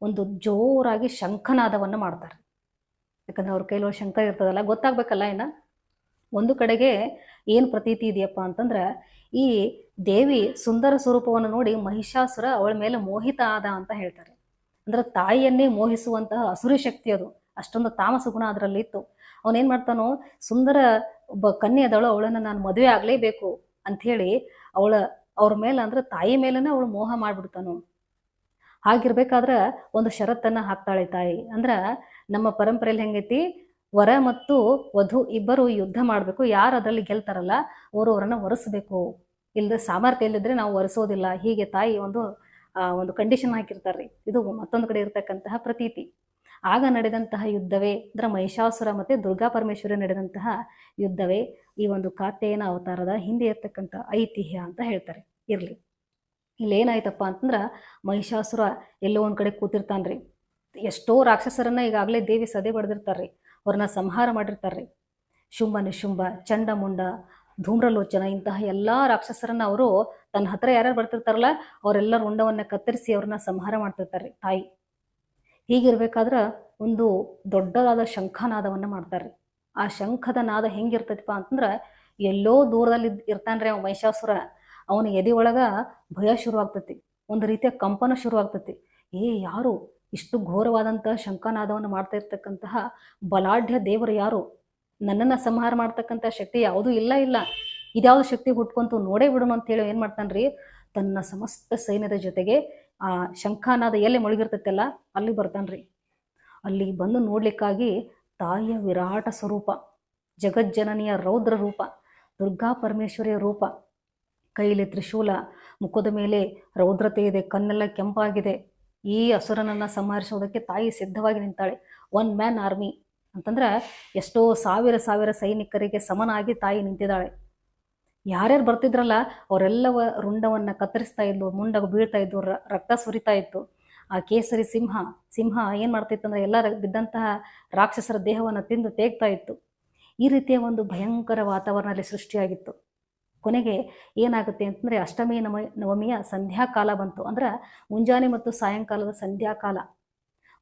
ಒಂದು ಜೋರಾಗಿ ಶಂಖನಾದವನ್ನು ಮಾಡ್ತಾರೆ ಯಾಕಂದ್ರೆ ಅವ್ರ ಕೈಲೊಳಗೆ ಶಂಕ ಇರ್ತದಲ್ಲ, ಗೊತ್ತಾಗ್ಬೇಕಲ್ಲ ಇನ್ನ? ಒಂದು ಕಡೆಗೆ ಏನು ಪ್ರತೀತಿ ಇದೆಯಪ್ಪ ಅಂತಂದ್ರೆ, ಈ ದೇವಿ ಸುಂದರ ಸ್ವರೂಪವನ್ನು ನೋಡಿ ಮಹಿಷಾಸುರ ಅವಳ ಮೇಲೆ ಮೋಹಿತ ಆದ ಅಂತ ಹೇಳ್ತಾರೆ. ಅಂದ್ರೆ ತಾಯಿಯನ್ನೇ ಮೋಹಿಸುವಂತಹ ಅಸುರಿ ಶಕ್ತಿ ಅದು. ಅಷ್ಟೊಂದು ತಾಮಸ ಗುಣ ಅದರಲ್ಲಿ ಇತ್ತು. ಅವನೇನ್ ಮಾಡ್ತಾನೋ, ಸುಂದರ ಒಬ್ಬ ಕನ್ಯೆ ಅದಳು, ಅವಳನ್ನ ನಾನು ಮದುವೆ ಆಗಲೇಬೇಕು ಅಂಥೇಳಿ ಅವಳ, ಅವ್ರ ಮೇಲೆ ಅಂದ್ರೆ ತಾಯಿ ಮೇಲೇನೆ ಅವಳು ಮೋಹ ಮಾಡ್ಬಿಡ್ತಾನು ಹಾಗಿರ್ಬೇಕಾದ್ರೆ ಒಂದು ಷರತ್ತನ್ನು ಹಾಕ್ತಾಳೆ ತಾಯಿ. ಅಂದ್ರ ನಮ್ಮ ಪರಂಪರೆಯಲ್ಲಿ ಹೆಂಗೈತಿ? ವರ ಮತ್ತು ವಧು ಇಬ್ಬರು ಯುದ್ಧ ಮಾಡಬೇಕು. ಯಾರು ಅದರಲ್ಲಿ ಗೆಲ್ತಾರಲ್ಲ ಅವರು ಅವರನ್ನ ಒರೆಸ್ಬೇಕು. ಇಲ್ಲದ ಸಾಮರ್ಥ್ಯ ಇಲ್ಲದ್ರೆ ನಾವು ಒರೆಸೋದಿಲ್ಲ. ಹೀಗೆ ತಾಯಿ ಒಂದು ಒಂದು ಕಂಡೀಷನ್ ಹಾಕಿರ್ತಾರ್ರಿ ಇದು ಮತ್ತೊಂದು ಕಡೆ ಇರತಕ್ಕಂತಹ ಪ್ರತೀತಿ. ಆಗ ನಡೆದಂತಹ ಯುದ್ಧವೇ, ಅಂದ್ರೆ ಮಹಿಷಾಸುರ ಮತ್ತೆ ದುರ್ಗಾ ಪರಮೇಶ್ವರಿ ನಡೆದಂತಹ ಯುದ್ಧವೇ, ಈ ಒಂದು ಕಾತ್ಯಾಯನ ಅವತಾರದ ಹಿಂದೆ ಇರ್ತಕ್ಕಂಥ ಐತಿಹ್ಯ ಅಂತ ಹೇಳ್ತಾರೆ. ಇರ್ಲಿ. ಇಲ್ಲಿ ಅಂತಂದ್ರೆ ಮಹಿಷಾಸುರ ಎಲ್ಲೋ ಒಂದು ಕಡೆ ಕೂತಿರ್ತಾನ್ರಿ. ಎಷ್ಟೋ ರಾಕ್ಷಸರನ್ನ ಈಗಾಗಲೇ ದೇವಿ ಸದೆ ಬಡ್ದಿರ್ತಾರ್ರಿ, ಅವ್ರನ್ನ ಸಂಹಾರ ಮಾಡಿರ್ತಾರ್ರಿ. ಶುಂಭ ನಿಶುಂಭ ಚಂಡಮುಂಡ ಧೂಮ್ರಲೋಚನ ಇಂತಹ ಎಲ್ಲ ರಾಕ್ಷಸರನ್ನ ಅವರು ತನ್ನ ಹತ್ರ ಯಾರ್ಯಾರು ಬರ್ತಿರ್ತಾರಲ್ಲ, ಅವರೆಲ್ಲರ ಉಂಡವನ್ನ ಕತ್ತರಿಸಿ ಅವ್ರನ್ನ ಸಂಹಾರ ಮಾಡ್ತಿರ್ತಾರ್ರಿ ತಾಯಿ. ಹೀಗಿರ್ಬೇಕಾದ್ರೆ ಒಂದು ದೊಡ್ಡದಾದ ಶಂಖನಾದವನ್ನ ಮಾಡ್ತಾರ್ರಿ. ಆ ಶಂಖದ ನಾದ ಹೆಂಗಿರ್ತೈತಿಪ್ಪ ಅಂತಂದ್ರ ಎಲ್ಲೋ ದೂರದಲ್ಲಿ ಇರ್ತಾನ್ರಿ ಅವ ಮಹಿಷಾಸುರ. ಅವನ ಎದೆ ಒಳಗ ಭಯ ಶುರುವಾಗ್ತತಿ. ಒಂದು ರೀತಿಯ ಕಂಪನ ಶುರುವಾಗ್ತತಿ. ಏ ಯಾರು ಇಷ್ಟು ಘೋರವಾದಂತಹ ಶಂಕನಾದವನ್ನು ಮಾಡ್ತಾ ಇರ್ತಕ್ಕಂತಹ ಬಲಾಢ್ಯ ದೇವರು ಯಾರು? ನನ್ನನ್ನು ಸಂಹಾರ ಮಾಡ್ತಕ್ಕಂಥ ಶಕ್ತಿ ಯಾವುದೂ ಇಲ್ಲ ಇಲ್ಲ. ಇದ್ಯಾವ್ದು ಶಕ್ತಿ ಹುಟ್ಕೊಂತು ನೋಡೇ ಬಿಡೋಣ ಅಂತೇಳಿ ಏನ್ ಮಾಡ್ತಾನ್ರಿ? ತನ್ನ ಸಮಸ್ತ ಸೈನ್ಯದ ಜೊತೆಗೆ ಆ ಶಂಖನಾದ ಎಲ್ಲಿ ಮುಳುಗಿರ್ತೈತಲ್ಲ, ಅಲ್ಲಿ ಬರ್ತಾನ್ರಿ. ಅಲ್ಲಿ ಬಂದು ನೋಡ್ಲಿಕ್ಕಾಗಿ ತಾಯಿಯ ವಿರಾಟ ಸ್ವರೂಪ, ಜಗಜ್ಜನನಿಯ ರೌದ್ರ ರೂಪ ದುರ್ಗಾ ಪರಮೇಶ್ವರಿಯ ರೂಪ ಕೈಲಿ ತ್ರಿಶೂಲ, ಮುಖದ ಮೇಲೆ ರೌದ್ರತೆ ಇದೆ, ಕಣ್ಣೆಲ್ಲ ಕೆಂಪಾಗಿದೆ. ಈ ಹಸುರನನ್ನು ಸಂಹರಿಸೋದಕ್ಕೆ ತಾಯಿ ಸಿದ್ಧವಾಗಿ ನಿಂತಾಳೆ. ಒನ್ ಮ್ಯಾನ್ ಆರ್ಮಿ ಅಂತಂದ್ರೆ ಎಷ್ಟೋ ಸಾವಿರ ಸಾವಿರ ಸೈನಿಕರಿಗೆ ಸಮನಾಗಿ ತಾಯಿ ನಿಂತಿದ್ದಾಳೆ. ಯಾರ್ಯಾರು ಬರ್ತಿದ್ರಲ್ಲ, ಅವರೆಲ್ಲವ ರುಂಡವನ್ನು ಕತ್ತರಿಸ್ತಾ ಇದ್ಲು, ಮುಂಡಗ ಬೀಳ್ತಾ ಇದ್ವು ರಕ್ತ ಸುರಿತಾ ಇತ್ತು. ಆ ಕೇಸರಿ ಸಿಂಹ ಸಿಂಹ ಏನು ಮಾಡ್ತಿತ್ತು ಅಂದ್ರೆ ಎಲ್ಲ ಬಿದ್ದಂತಹ ರಾಕ್ಷಸರ ದೇಹವನ್ನು ತಿಂದು ತೇಗ್ತಾ ಇತ್ತು. ಈ ರೀತಿಯ ಒಂದು ಭಯಂಕರ ವಾತಾವರಣದಲ್ಲಿ ಸೃಷ್ಟಿಯಾಗಿತ್ತು. ಕೊನೆಗೆ ಏನಾಗುತ್ತೆ ಅಂತಂದ್ರೆ ಅಷ್ಟಮಿ ನವ ನವಮಿಯ ಸಂಧ್ಯಾಕಾಲ ಬಂತು. ಅಂದ್ರೆ ಮುಂಜಾನೆ ಮತ್ತು ಸಾಯಂಕಾಲದ ಸಂಧ್ಯಾಕಾಲ.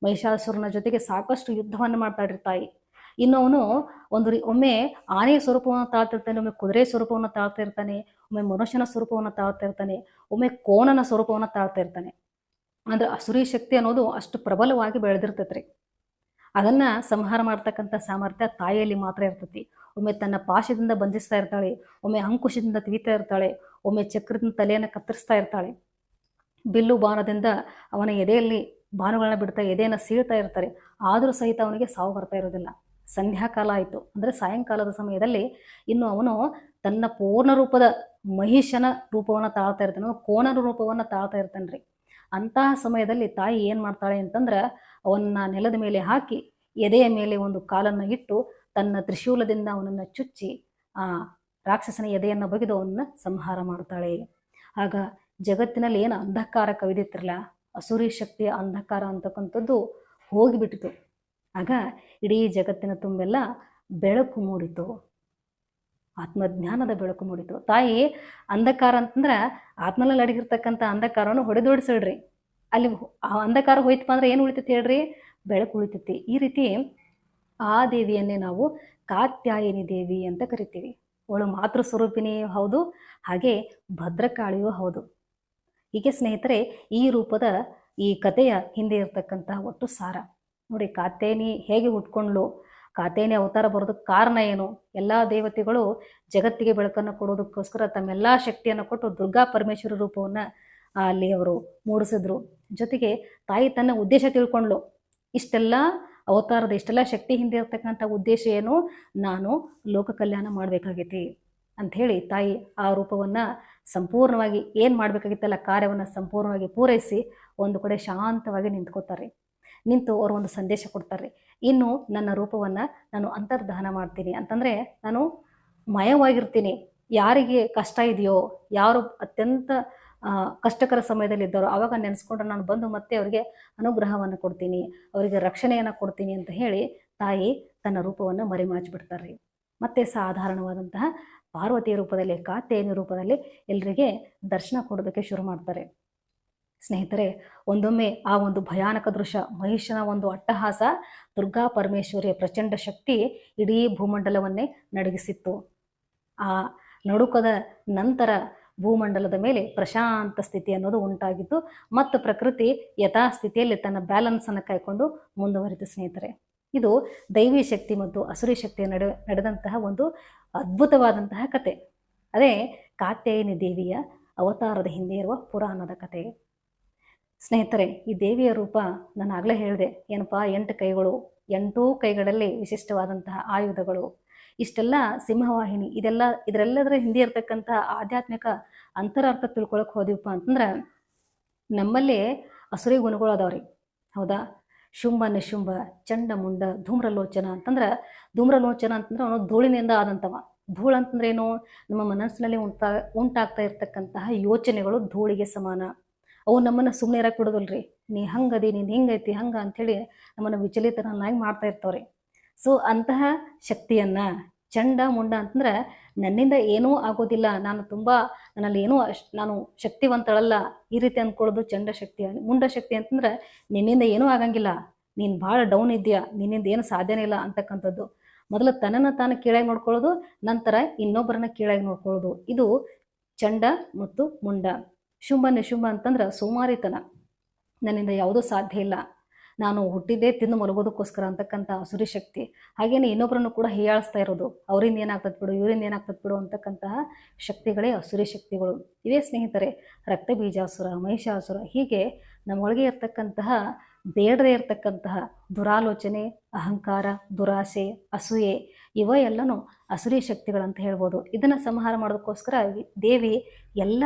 ಮಹಿಷಾಸುರನ ಜೊತೆಗೆ ಸಾಕಷ್ಟು ಯುದ್ಧವನ್ನು ಮಾಡ್ತಾಡ್ರಿ ತಾಯಿ. ಇನ್ನು ಅವನು ಒಂದು ಒಮ್ಮೆ ಆನೆಯ ಸ್ವರೂಪವನ್ನು ತಾಳ್ತಿರ್ತಾನೆ, ಒಮ್ಮೆ ಕುದುರೆ ಸ್ವರೂಪವನ್ನು ತಾಳ್ತಾ ಇರ್ತಾನೆ ಒಮ್ಮೆ ಮನುಷ್ಯನ ಸ್ವರೂಪವನ್ನು ತಾಳ್ತಾ ಇರ್ತಾನೆ ಒಮ್ಮೆ ಕೋಣನ ಸ್ವರೂಪವನ್ನು ತಾಳ್ತಾ ಇರ್ತಾನೆ ಅಂದ್ರೆ ಅಸುರಿ ಶಕ್ತಿ ಅನ್ನೋದು ಅಷ್ಟು ಪ್ರಬಲವಾಗಿ ಬೆಳೆದಿರ್ತೈತ್ರಿ. ಅದನ್ನ ಸಂಹಾರ ಮಾಡ್ತಕ್ಕಂಥ ಸಾಮರ್ಥ್ಯ ತಾಯಿಯಲ್ಲಿ ಮಾತ್ರ ಇರ್ತೈತಿ. ಒಮ್ಮೆ ತನ್ನ ಪಾಶದಿಂದ ಬಂಧಿಸ್ತಾ ಇರ್ತಾಳೆ, ಒಮ್ಮೆ ಅಂಕುಶದಿಂದ ತಿವಿತಾ ಇರ್ತಾಳೆ, ಒಮ್ಮೆ ಚಕ್ರದಿಂದ ತಲೆಯನ್ನು ಕತ್ತರಿಸ್ತಾ ಇರ್ತಾಳೆ. ಬಿಲ್ಲು ಬಾಣದಿಂದ ಅವನ ಎದೆಯಲ್ಲಿ ಬಾಣಗಳನ್ನ ಬಿಡ್ತಾ ಎದೆಯನ್ನು ಸೀಳ್ತಾ ಇರ್ತಾರೆ. ಆದರೂ ಸಹಿತ ಅವನಿಗೆ ಸಾವು ಬರ್ತಾ ಇರೋದಿಲ್ಲ. ಸಂಧ್ಯಾಕಾಲ ಆಯಿತು. ಅಂದರೆ ಸಾಯಂಕಾಲದ ಸಮಯದಲ್ಲಿ ಇನ್ನು ಅವನು ತನ್ನ ಪೂರ್ಣ ರೂಪದ ಮಹಿಷನ ರೂಪವನ್ನು ತಾಳ್ತಾ ಇರ್ತಾನೆ. ಕೋಣನ ರೂಪವನ್ನು ತಾಳ್ತಾ ಇರ್ತಾನೆ ರೀ ಅಂತಹ ಸಮಯದಲ್ಲಿ ತಾಯಿ ಏನು ಮಾಡ್ತಾಳೆ ಅಂತಂದ್ರೆ ಅವನ್ನ ನೆಲದ ಮೇಲೆ ಹಾಕಿ ಎದೆಯ ಮೇಲೆ ಒಂದು ಕಾಲನ್ನು ಇಟ್ಟು ತನ್ನ ತ್ರಿಶೂಲದಿಂದ ಅವನನ್ನು ಚುಚ್ಚಿ, ಆ ರಾಕ್ಷಸನ ಎದೆಯನ್ನು ಬಗೆದು ಅವನನ್ನ ಸಂಹಾರ ಮಾಡ್ತಾಳೆ. ಆಗ ಜಗತ್ತಿನಲ್ಲಿ ಏನು ಅಂಧಕಾರ ಕವಿದಿತ್ತಿರಲ್ಲ ಅಸುರಿ ಶಕ್ತಿಯ ಅಂಧಕಾರ ಅಂತಕ್ಕಂಥದ್ದು ಹೋಗಿಬಿಟ್ಟಿತು. ಆಗ ಇಡೀ ಜಗತ್ತಿನ ತುಂಬೆಲ್ಲ ಬೆಳಕು ಮೂಡಿತು. ಆತ್ಮಜ್ಞಾನದ ಬೆಳಕು ಮೂಡಿತು. ತಾಯಿ, ಅಂಧಕಾರ ಅಂತಂದ್ರೆ ಆತ್ಮನಲ್ಲಿ ಅಡಗಿರ್ತಕ್ಕಂಥ ಅಂಧಕಾರವನ್ನು ಹೊಡೆದೋಡಿಸಿಡ್ರಿ ಅಲ್ಲಿ ಆ ಅಂಧಕಾರ ಹೋಯ್ತಪ್ಪ ಅಂದ್ರೆ ಏನು ಉಳಿತೈತೆ ಹೇಳ್ರಿ? ಬೆಳಕು ಉಳಿತೈತಿ ಈ ರೀತಿ ಆ ದೇವಿಯನ್ನೇ ನಾವು ಕಾತ್ಯಾಯಿನಿ ದೇವಿ ಅಂತ ಕರಿತೀವಿ. ಅವಳು ಮಾತೃ ಸ್ವರೂಪಿನಿಯೂ ಹೌದು, ಹಾಗೆ ಭದ್ರಕಾಳಿಯೂ ಹೌದು. ಹೀಗೆ ಸ್ನೇಹಿತರೆ, ಈ ರೂಪದ ಈ ಕಥೆಯ ಹಿಂದೆ ಇರತಕ್ಕಂತಹ ಒಟ್ಟು ಸಾರ. ನೋಡಿ, ಕಾತ್ಯಾಯಿನಿ ಹೇಗೆ ಹುಟ್ಕೊಂಡ್ಲು ಕಾತ್ಯಾಯಿನಿ ಅವತಾರ ಬರೋದಕ್ಕೆ ಕಾರಣ ಏನು? ಎಲ್ಲ ದೇವತೆಗಳು ಜಗತ್ತಿಗೆ ಬೆಳಕನ್ನು ಕೊಡೋದಕ್ಕೋಸ್ಕರ ತಮ್ಮೆಲ್ಲ ಶಕ್ತಿಯನ್ನು ಕೊಟ್ಟು ದುರ್ಗಾ ಪರಮೇಶ್ವರ ರೂಪವನ್ನು ಅಲ್ಲಿ ಅವರು ಮೂಡಿಸಿದ್ರು. ಜೊತೆಗೆ ತಾಯಿ ತನ್ನ ಉದ್ದೇಶ ತಿಳ್ಕೊಂಡ್ಲು ಇಷ್ಟೆಲ್ಲ ಅವತಾರದ ಇಷ್ಟೆಲ್ಲ ಶಕ್ತಿ ಹಿಂದೆ ಇರ್ತಕ್ಕಂಥ ಉದ್ದೇಶ ಏನು? ನಾನು ಲೋಕ ಕಲ್ಯಾಣ ಮಾಡಬೇಕಾಗೈತಿ ಅಂಥೇಳಿ ತಾಯಿ ಆ ರೂಪವನ್ನು ಸಂಪೂರ್ಣವಾಗಿ ಏನು ಮಾಡಬೇಕಾಗಿತ್ತಲ್ಲ, ಕಾರ್ಯವನ್ನು ಸಂಪೂರ್ಣವಾಗಿ ಪೂರೈಸಿ ಒಂದು ಕಡೆ ಶಾಂತವಾಗಿ ನಿಂತ್ಕೋತಾರೆ. ನಿಂತು ಅವರು ಒಂದು ಸಂದೇಶ ಕೊಡ್ತಾರೆ. ಇನ್ನು ನನ್ನ ರೂಪವನ್ನು ನಾನು ಅಂತರ್ಧಾನ ಮಾಡ್ತೀನಿ. ಅಂತಂದರೆ ನಾನು ಮಯವಾಗಿರ್ತೀನಿ. ಯಾರಿಗೆ ಕಷ್ಟ ಇದೆಯೋ, ಯಾರು ಅತ್ಯಂತ ಕಷ್ಟಕರ ಸಮಯದಲ್ಲಿ ಇದ್ದವರು ಆವಾಗ ನೆನೆಸ್ಕೊಂಡ್ರೆ ನಾನು ಬಂದು ಮತ್ತೆ ಅವರಿಗೆ ಅನುಗ್ರಹವನ್ನು ಕೊಡ್ತೀನಿ, ಅವರಿಗೆ ರಕ್ಷಣೆಯನ್ನು ಕೊಡ್ತೀನಿ ಅಂತ ಹೇಳಿ ತಾಯಿ ತನ್ನ ರೂಪವನ್ನು ಮರೆಮಾಚಿಬಿಡ್ತಾರೆ ಮತ್ತೆ ಸಾಧಾರಣವಾದಂತಹ ಪಾರ್ವತಿಯ ರೂಪದಲ್ಲಿ ಕಾತೆಯ ರೂಪದಲ್ಲಿ ಎಲ್ಲರಿಗೆ ದರ್ಶನ ಕೊಡೋದಕ್ಕೆ ಶುರು ಮಾಡ್ತಾರೆ. ಸ್ನೇಹಿತರೆ, ಒಂದೊಮ್ಮೆ ಆ ಒಂದು ಭಯಾನಕ ದೃಶ್ಯ ಮಹಿಷನ ಒಂದು ಅಟ್ಟಹಾಸ ದುರ್ಗಾ ಪರಮೇಶ್ವರಿಯ ಪ್ರಚಂಡ ಶಕ್ತಿ ಇಡೀ ಭೂಮಂಡಲವನ್ನೇ ನಡಗಿಸಿತ್ತು. ಆ ನಡುಕದ ನಂತರ ಭೂಮಂಡಲದ ಮೇಲೆ ಪ್ರಶಾಂತ ಸ್ಥಿತಿ ಅನ್ನೋದು ಉಂಟಾಗಿದ್ದು, ಮತ್ತು ಪ್ರಕೃತಿ ಯಥಾಸ್ಥಿತಿಯಲ್ಲಿ ತನ್ನ ಬ್ಯಾಲೆನ್ಸನ್ನು ಕಾಯ್ಕೊಂಡು ಮುಂದುವರಿತು ಸ್ನೇಹಿತರೆ. ಇದು ದೈವಿ ಶಕ್ತಿ ಮತ್ತು ಅಸುರಿ ಶಕ್ತಿಯ ನಡೆ, ನಡೆದಂತಹ ಒಂದು ಅದ್ಭುತವಾದಂತಹ ಕತೆ. ಅದೇ ಕಾತ್ಯಾಯಿನಿ ದೇವಿಯ ಅವತಾರದ ಹಿಂದೆ ಇರುವ ಪುರಾಣದ ಕತೆ. ಸ್ನೇಹಿತರೆ, ಈ ದೇವಿಯ ರೂಪ ನಾನು ಆಗಲೇ ಹೇಳಿದೆ, ಏನಪ್ಪ, ಎಂಟು ಕೈಗಳು, ಎಂಟೂ ಕೈಗಳಲ್ಲಿ ವಿಶಿಷ್ಟವಾದಂತಹ ಆಯುಧಗಳು. ಇಷ್ಟೆಲ್ಲ ಸಿಂಹವಾಹಿನಿ, ಇದೆಲ್ಲ ಇದರೆಲ್ಲದರ ಹಿಂದೆ ಇರ್ತಕ್ಕಂಥ ಆಧ್ಯಾತ್ಮಿಕ ಅಂತರಾರ್ಥ ತಿಳ್ಕೊಳಕ್ಕೆ ಹೋದಿವಪ್ಪ ಅಂತಂದ್ರೆ ನಮ್ಮಲ್ಲಿ ಅಸುರಿ ಗುಣಗಳು ಅದಾವ್ರಿ. ಹೌದಾ? ಶುಂಭ ನಿಶುಂಭ, ಚಂಡ ಮುಂಡ, ಧೂಮ್ರಲೋಚನ ಅಂತಂದ್ರೆ ಧೂಮ್ರಲೋಚನ ಅಂತಂದ್ರೆ ಅವನು ಧೂಳಿನಿಂದ ಆದಂಥವ. ಧೂಳು ಅಂತಂದ್ರೆ ಏನು? ನಮ್ಮ ಮನಸ್ಸಿನಲ್ಲಿ ಉಂಟಾ, ಉಂಟಾಗ್ತಾ ಇರ್ತಕ್ಕಂತಹ ಯೋಚನೆಗಳು ಧೂಳಿಗೆ ಸಮಾನ. ಅವು ನಮ್ಮನ್ನು ಸುಮ್ಮನೆ ಇರಕ್ಕೆ ಬಿಡೋದಲ್ರಿ. ನೀ ಹಂಗದಿ, ನೀನು ಹಿಂಗೈತಿ, ಹಂಗ ಹೇಳಿ ನಮ್ಮನ್ನು ವಿಚಲಿತನನ್ನಾಗಿ ಮಾಡ್ತಾ ಇರ್ತಾವ್ರಿ. ಸೊ ಅಂತಹ ಶಕ್ತಿಯನ್ನ ಚಂಡ ಮುಂಡ ಅಂತಂದ್ರೆ ನನ್ನಿಂದ ಏನೂ ಆಗೋದಿಲ್ಲ. ನಾನು ತುಂಬ ನನ್ನಲ್ಲಿ ಏನೂ ನಾನು ಶಕ್ತಿವಂತಳಲ್ಲ. ಈ ರೀತಿ ಅಂದ್ಕೊಳ್ಳೋದು ಚಂಡ ಶಕ್ತಿ, ಮುಂಡ ಶಕ್ತಿ ಅಂತಂದ್ರೆ ನಿನ್ನಿಂದ ಏನೂ ಆಗಂಗಿಲ್ಲ. ನೀನು ಭಾಳ ಡೌನ್ ಇದೆಯಾ ನಿನ್ನಿಂದ ಏನು ಸಾಧ್ಯನೇ ಇಲ್ಲ ಅಂತಕ್ಕಂಥದ್ದು. ಮೊದಲು ತನ್ನನ್ನು ತಾನು ಕೀಳಾಗಿ ನೋಡ್ಕೊಳ್ಳೋದು, ನಂತರ ಇನ್ನೊಬ್ಬರನ್ನ ಕೀಳಾಗಿ ನೋಡ್ಕೊಳ್ಳೋದು. ಇದು ಚಂಡ ಮತ್ತು ಮುಂಡ. ಶುಂಭ ನಿಶುಂಭ ಅಂತಂದ್ರೆ ಸೋಮಾರಿತನ. ನನ್ನಿಂದ ಯಾವುದೂ ಸಾಧ್ಯ ಇಲ್ಲ. ನಾನು ಹುಟ್ಟಿದ್ದೇ ತಿಂದು ಮಲಗೋದಕ್ಕೋಸ್ಕರ ಅಂತಕ್ಕಂಥ ಅಸುರಿ ಶಕ್ತಿ. ಹಾಗೇನೆ ಇನ್ನೊಬ್ಬರನ್ನು ಕೂಡ ಹೀಯಾಳಿಸ್ತಾ ಇರೋದು, ಅವರಿಂದ ಏನಾಗ್ತದೆ ಬಿಡು, ಇವರಿಂದ ಏನಾಗ್ತದೆ ಬಿಡು ಅಂತಕ್ಕಂತಹ ಶಕ್ತಿಗಳೇ ಅಸುರಿ ಶಕ್ತಿಗಳು. ಇವೇ ಸ್ನೇಹಿತರೆ ರಕ್ತ ಬೀಜಾಸುರ ಮಹಿಷಾಸುರ ಹೀಗೆ ನಮ್ಮೊಳಗೆ ಇರ್ತಕ್ಕಂತಹ, ಬೇಡದೇ ಇರತಕ್ಕಂತಹ ದುರಾಲೋಚನೆ, ಅಹಂಕಾರ, ದುರಾಸೆ, ಅಸೂಯೆ, ಇವ ಎಲ್ಲನೂ ಅಸುರಿ ಶಕ್ತಿಗಳಂತ ಹೇಳ್ಬೋದು. ಇದನ್ನು ಸಂಹಾರ ಮಾಡೋದಕ್ಕೋಸ್ಕರ ದೇವಿ ಎಲ್ಲ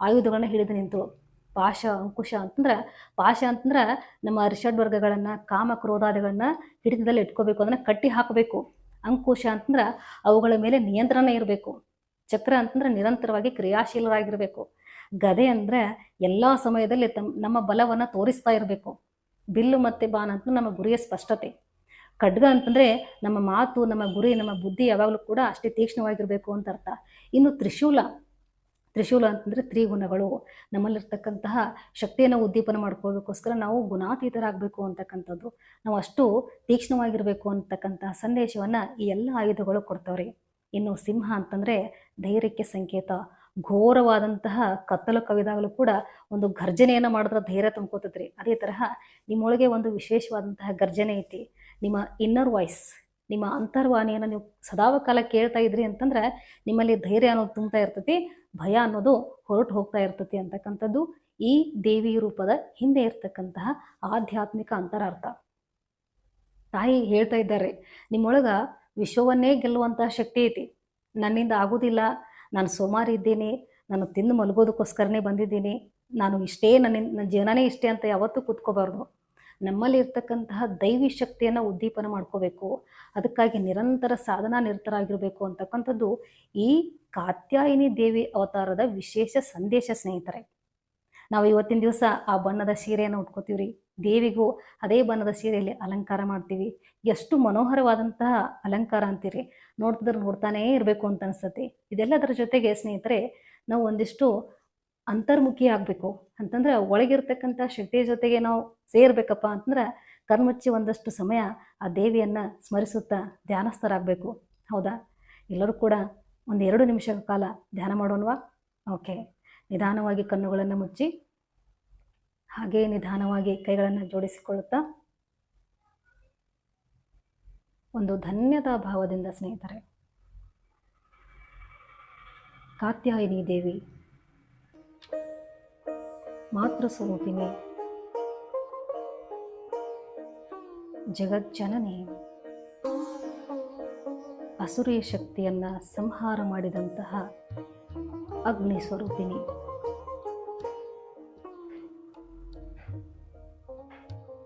ಆಯುಧಗಳನ್ನ ಹಿಡಿದು ನಿಂತು ಪಾಶ ಅಂಕುಶ ಅಂತಂದ್ರೆ, ಪಾಶ ಅಂತಂದ್ರೆ ನಮ್ಮ ಅರಿಷಡ್ ವರ್ಗಗಳನ್ನು, ಕಾಮ ಕ್ರೋಧಾದಿಗಳನ್ನ ಹಿಡಿತದಲ್ಲಿ ಇಟ್ಕೋಬೇಕು ಅಂದ್ರೆ ಕಟ್ಟಿ ಹಾಕಬೇಕು. ಅಂಕುಶ ಅಂತಂದ್ರೆ ಅವುಗಳ ಮೇಲೆ ನಿಯಂತ್ರಣ ಇರಬೇಕು. ಚಕ್ರ ಅಂತಂದ್ರೆ ನಿರಂತರವಾಗಿ ಕ್ರಿಯಾಶೀಲರಾಗಿರಬೇಕು. ಗದೆ ಅಂದ್ರೆ ಎಲ್ಲ ಸಮಯದಲ್ಲಿ ತಮ್ಮ ನಮ್ಮ ಬಲವನ್ನು ತೋರಿಸ್ತಾ ಇರಬೇಕು. ಬಿಲ್ಲು ಮತ್ತು ಬಾಣ ಅಂತ ನಮ್ಮ ಗುರಿಯ ಸ್ಪಷ್ಟತೆ. ಖಡ್ಗ ಅಂತಂದರೆ ನಮ್ಮ ಮಾತು, ನಮ್ಮ ಗುರಿ, ನಮ್ಮ ಬುದ್ಧಿ ಯಾವಾಗಲೂ ಕೂಡ ಅಷ್ಟೇ ತೀಕ್ಷ್ಣವಾಗಿರಬೇಕು ಅಂತ ಅರ್ಥ. ಇನ್ನು ತ್ರಿಶೂಲ ತ್ರಿಶೂಲ ಅಂತಂದ್ರೆ ತ್ರಿಗುಣಗಳು. ನಮ್ಮಲ್ಲಿರ್ತಕ್ಕಂತಹ ಶಕ್ತಿಯನ್ನು ಉದ್ದೀಪನ ಮಾಡ್ಕೊಳ್ಳೋದಕ್ಕೋಸ್ಕರ ನಾವು ಗುಣಾತೀತರಾಗಬೇಕು ಅಂತಕ್ಕಂಥದ್ದು. ನಾವು ಅಷ್ಟು ತೀಕ್ಷ್ಣವಾಗಿರಬೇಕು ಅಂತಕ್ಕಂತಹ ಸಂದೇಶವನ್ನು ಈ ಎಲ್ಲ ಆಯುಧಗಳು ಕೊಡ್ತಾವ್ರಿ. ಇನ್ನು ಸಿಂಹ ಅಂತಂದರೆ ಧೈರ್ಯಕ್ಕೆ ಸಂಕೇತ. ಘೋರವಾದಂತಹ ಕತ್ತಲು ಕವಿದಾಗಲೂ ಕೂಡ ಒಂದು ಗರ್ಜನೆಯನ್ನು ಮಾಡಿದ್ರೆ ಧೈರ್ಯ ತುಂಬ್ಕೋತೈತ್ರಿ ಅದೇ ತರಹ ನಿಮ್ಮೊಳಗೆ ಒಂದು ವಿಶೇಷವಾದಂತಹ ಗರ್ಜನೆ ಐತಿ. ನಿಮ್ಮ ಇನ್ನರ್ ವಾಯ್ಸ್ ನಿಮ್ಮ ಅಂತರ್ವಾಣಿಯನ್ನು ನೀವು ಸದಾವಕಾಲ ಕೇಳ್ತಾ ಇದ್ರಿ ಅಂತಂದ್ರೆ ನಿಮ್ಮಲ್ಲಿ ಧೈರ್ಯ ಅನ್ನೋದು ತುಂಬ್ತಾ ಇರ್ತೈತಿ. ಭಯ ಅನ್ನೋದು ಹೊರಟು ಹೋಗ್ತಾ ಇರ್ತತಿ ಅಂತಕ್ಕಂಥದ್ದು ಈ ದೇವಿ ರೂಪದ ಹಿಂದೆ ಇರ್ತಕ್ಕಂತಹ ಆಧ್ಯಾತ್ಮಿಕ ಅಂತರಾರ್ಥ. ತಾಯಿ ಹೇಳ್ತಾ ಇದ್ದಾರೆ, ನಿಮ್ಮೊಳಗ ವಿಶ್ವವನ್ನೇ ಗೆಲ್ಲುವಂತಹ ಶಕ್ತಿ ಐತಿ. ನನ್ನಿಂದ ಆಗೋದಿಲ್ಲ, ನಾನು ಸೋಮಾರಿ ಇದ್ದೀನಿ, ನಾನು ತಿಂದು ಮಲಗೋದಕ್ಕೋಸ್ಕರನೇ ಬಂದಿದ್ದೀನಿ, ನಾನು ಇಷ್ಟೇ ನನ್ನ ನನ್ನ ಜೀವನನೇ ಇಷ್ಟೇ ಅಂತ ಯಾವತ್ತೂ ಕೂತ್ಕೋಬಾರ್ದು. ನಮ್ಮಲ್ಲಿ ಇರ್ತಕ್ಕಂತಹ ದೈವಿ ಶಕ್ತಿಯನ್ನು ಉದ್ದೀಪನ ಮಾಡ್ಕೋಬೇಕು. ಅದಕ್ಕಾಗಿ ನಿರಂತರ ಸಾಧನಾ ನಿರತರಾಗಿರಬೇಕು ಅಂತಕ್ಕಂಥದ್ದು ಈ ಕಾತ್ಯಾಯಿನಿ ದೇವಿ ಅವತಾರದ ವಿಶೇಷ ಸಂದೇಶ ಸ್ನೇಹಿತರೆ. ನಾವು ಇವತ್ತಿನ ದಿವಸ ಆ ಬಣ್ಣದ ಸೀರೆಯನ್ನು ಉಟ್ಕೋತೀವಿ ರೀ ದೇವಿಗೂ ಅದೇ ಬಣ್ಣದ ಸೀರೆಯಲ್ಲಿ ಅಲಂಕಾರ ಮಾಡ್ತೀವಿ. ಎಷ್ಟು ಮನೋಹರವಾದಂತಹ ಅಲಂಕಾರ ಅಂತೀರಿ. ನೋಡ್ತಿದ್ರೆ ನೋಡ್ತಾನೇ ಇರಬೇಕು ಅಂತ ಅನಿಸ್ತತಿ. ಇದೆಲ್ಲದರ ಜೊತೆಗೆ ಸ್ನೇಹಿತರೆ, ನಾವು ಒಂದಿಷ್ಟು ಅಂತರ್ಮುಖಿ ಆಗಬೇಕು. ಅಂತಂದ್ರೆ ಒಳಗಿರ್ತಕ್ಕಂಥ ಶಕ್ತಿಯ ಜೊತೆಗೆ ನಾವು ಸೇರ್ಬೇಕಪ್ಪ ಅಂತಂದ್ರೆ ಕಣ್ಮುಚ್ಚಿ ಒಂದಷ್ಟು ಸಮಯ ಆ ದೇವಿಯನ್ನು ಸ್ಮರಿಸುತ್ತಾ ಧ್ಯಾನಸ್ಥರಾಗಬೇಕು. ಹೌದಾ? ಎಲ್ಲರೂ ಕೂಡ ಒಂದು ಎರಡು ನಿಮಿಷಗಳ ಕಾಲ ಧ್ಯಾನ ಮಾಡೋಣವಾ? ಓಕೆ. ನಿಧಾನವಾಗಿ ಕಣ್ಣುಗಳನ್ನು ಮುಚ್ಚಿ, ಹಾಗೇ ನಿಧಾನವಾಗಿ ಕೈಗಳನ್ನು ಜೋಡಿಸಿಕೊಳ್ಳುತ್ತಾ, ಒಂದು ಧನ್ಯತಾ ಭಾವದಿಂದ ಸ್ನೇಹಿತರೆ, ಕಾತ್ಯಾಯಿನಿ ದೇವಿ. ಮಾತೃ ಸ್ವರೂಪಿನಿ ಜಗಜ್ಜನನಿ ಅಸುರಿಯ ಶಕ್ತಿಯನ್ನ ಸಂಹಾರ ಮಾಡಿದಂತಹ ಅಗ್ನಿ ಸ್ವರೂಪಿನಿ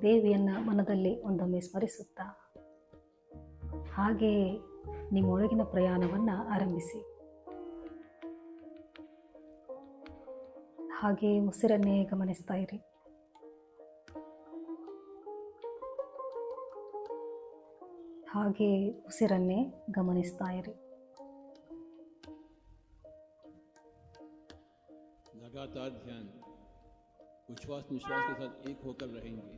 ದೇವಿಯನ್ನ ಮನದಲ್ಲಿ ಒಂದೊಮ್ಮೆ ಸ್ಮರಿಸುತ್ತಾ, ಹಾಗೆಯೇ ನಿಮ್ಮೊಳಗಿನ ಪ್ರಯಾಣವನ್ನು ಆರಂಭಿಸಿ. ಹಾಗೆಯೇ ಉಸಿರನ್ನೇ ಗಮನಿಸ್ತಾ ಇರಿ ಹಾಗೆಯೇ ಉಸಿರನ್ನೇ ಗಮನಿಸ್ತಾ ಇರಿ लगातार ध्यान उच्छ्वास निश्वास के साथ एक होकर रहेंगे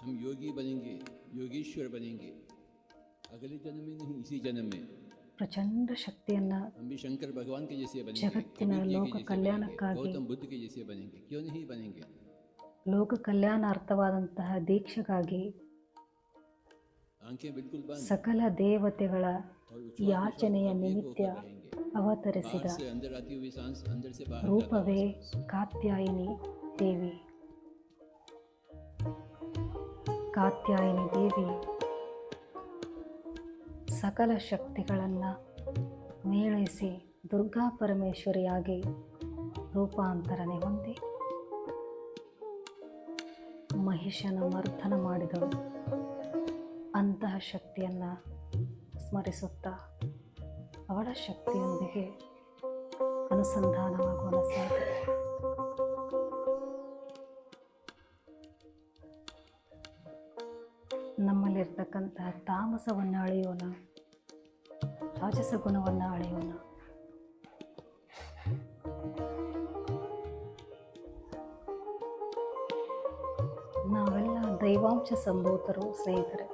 हम योगी बनेंगे योगीश्वर बनेंगे अगले जन्म में नहीं इसी जन्म में ಪ್ರಚಂಡ ಶಕ್ತಿಯನ್ನ ಜಗತ್ತಿನ ಲೋಕ ಕಲ್ಯಾಣಕ್ಕಾಗಿ ಲೋಕ ಕಲ್ಯಾಣಾರ್ಥವಾದಂತಹ ದೀಕ್ಷೆಗಾಗಿ ಸಕಲ ದೇವತೆಗಳ ಯಾಚನೆಯ ನಿಮಿತ್ಯ ಅವತರಿಸಿದ ರೂಪವೇ ಕಾತ್ಯಾಯಿನಿ ದೇವಿ. ಕಾತ್ಯಾಯಿನಿ ದೇವಿ. ಸಕಲ ಶಕ್ತಿಗಳನ್ನು ಮೇಳೈಸಿ ದುರ್ಗಾ ಪರಮೇಶ್ವರಿಯಾಗಿ ರೂಪಾಂತರನೆ ಹೊಂದಿ. ಮಹಿಷನ ಮರ್ಧನ ಮಾಡಿದಳು. ಅಂತಹ ಶಕ್ತಿಯನ್ನು ಸ್ಮರಿಸುತ್ತಾ ಅವಳ ಶಕ್ತಿಯೊಂದಿಗೆ ಅನುಸಂಧಾನವಾಗುವ ಸಾಧ್ಯ. ನಮ್ಮಲ್ಲಿರ್ತಕ್ಕಂತಹ ತಾಮಸವನ್ನು ಅಳೆಯೋಣ ರಾಜಸ ಗುಣವನ್ನು ಅಳೆಯೋಣ. ನಾವೆಲ್ಲ ದೈವಾಂಶ ಸಂಭೂತರು ಸ್ನೇಹಿತರೆ.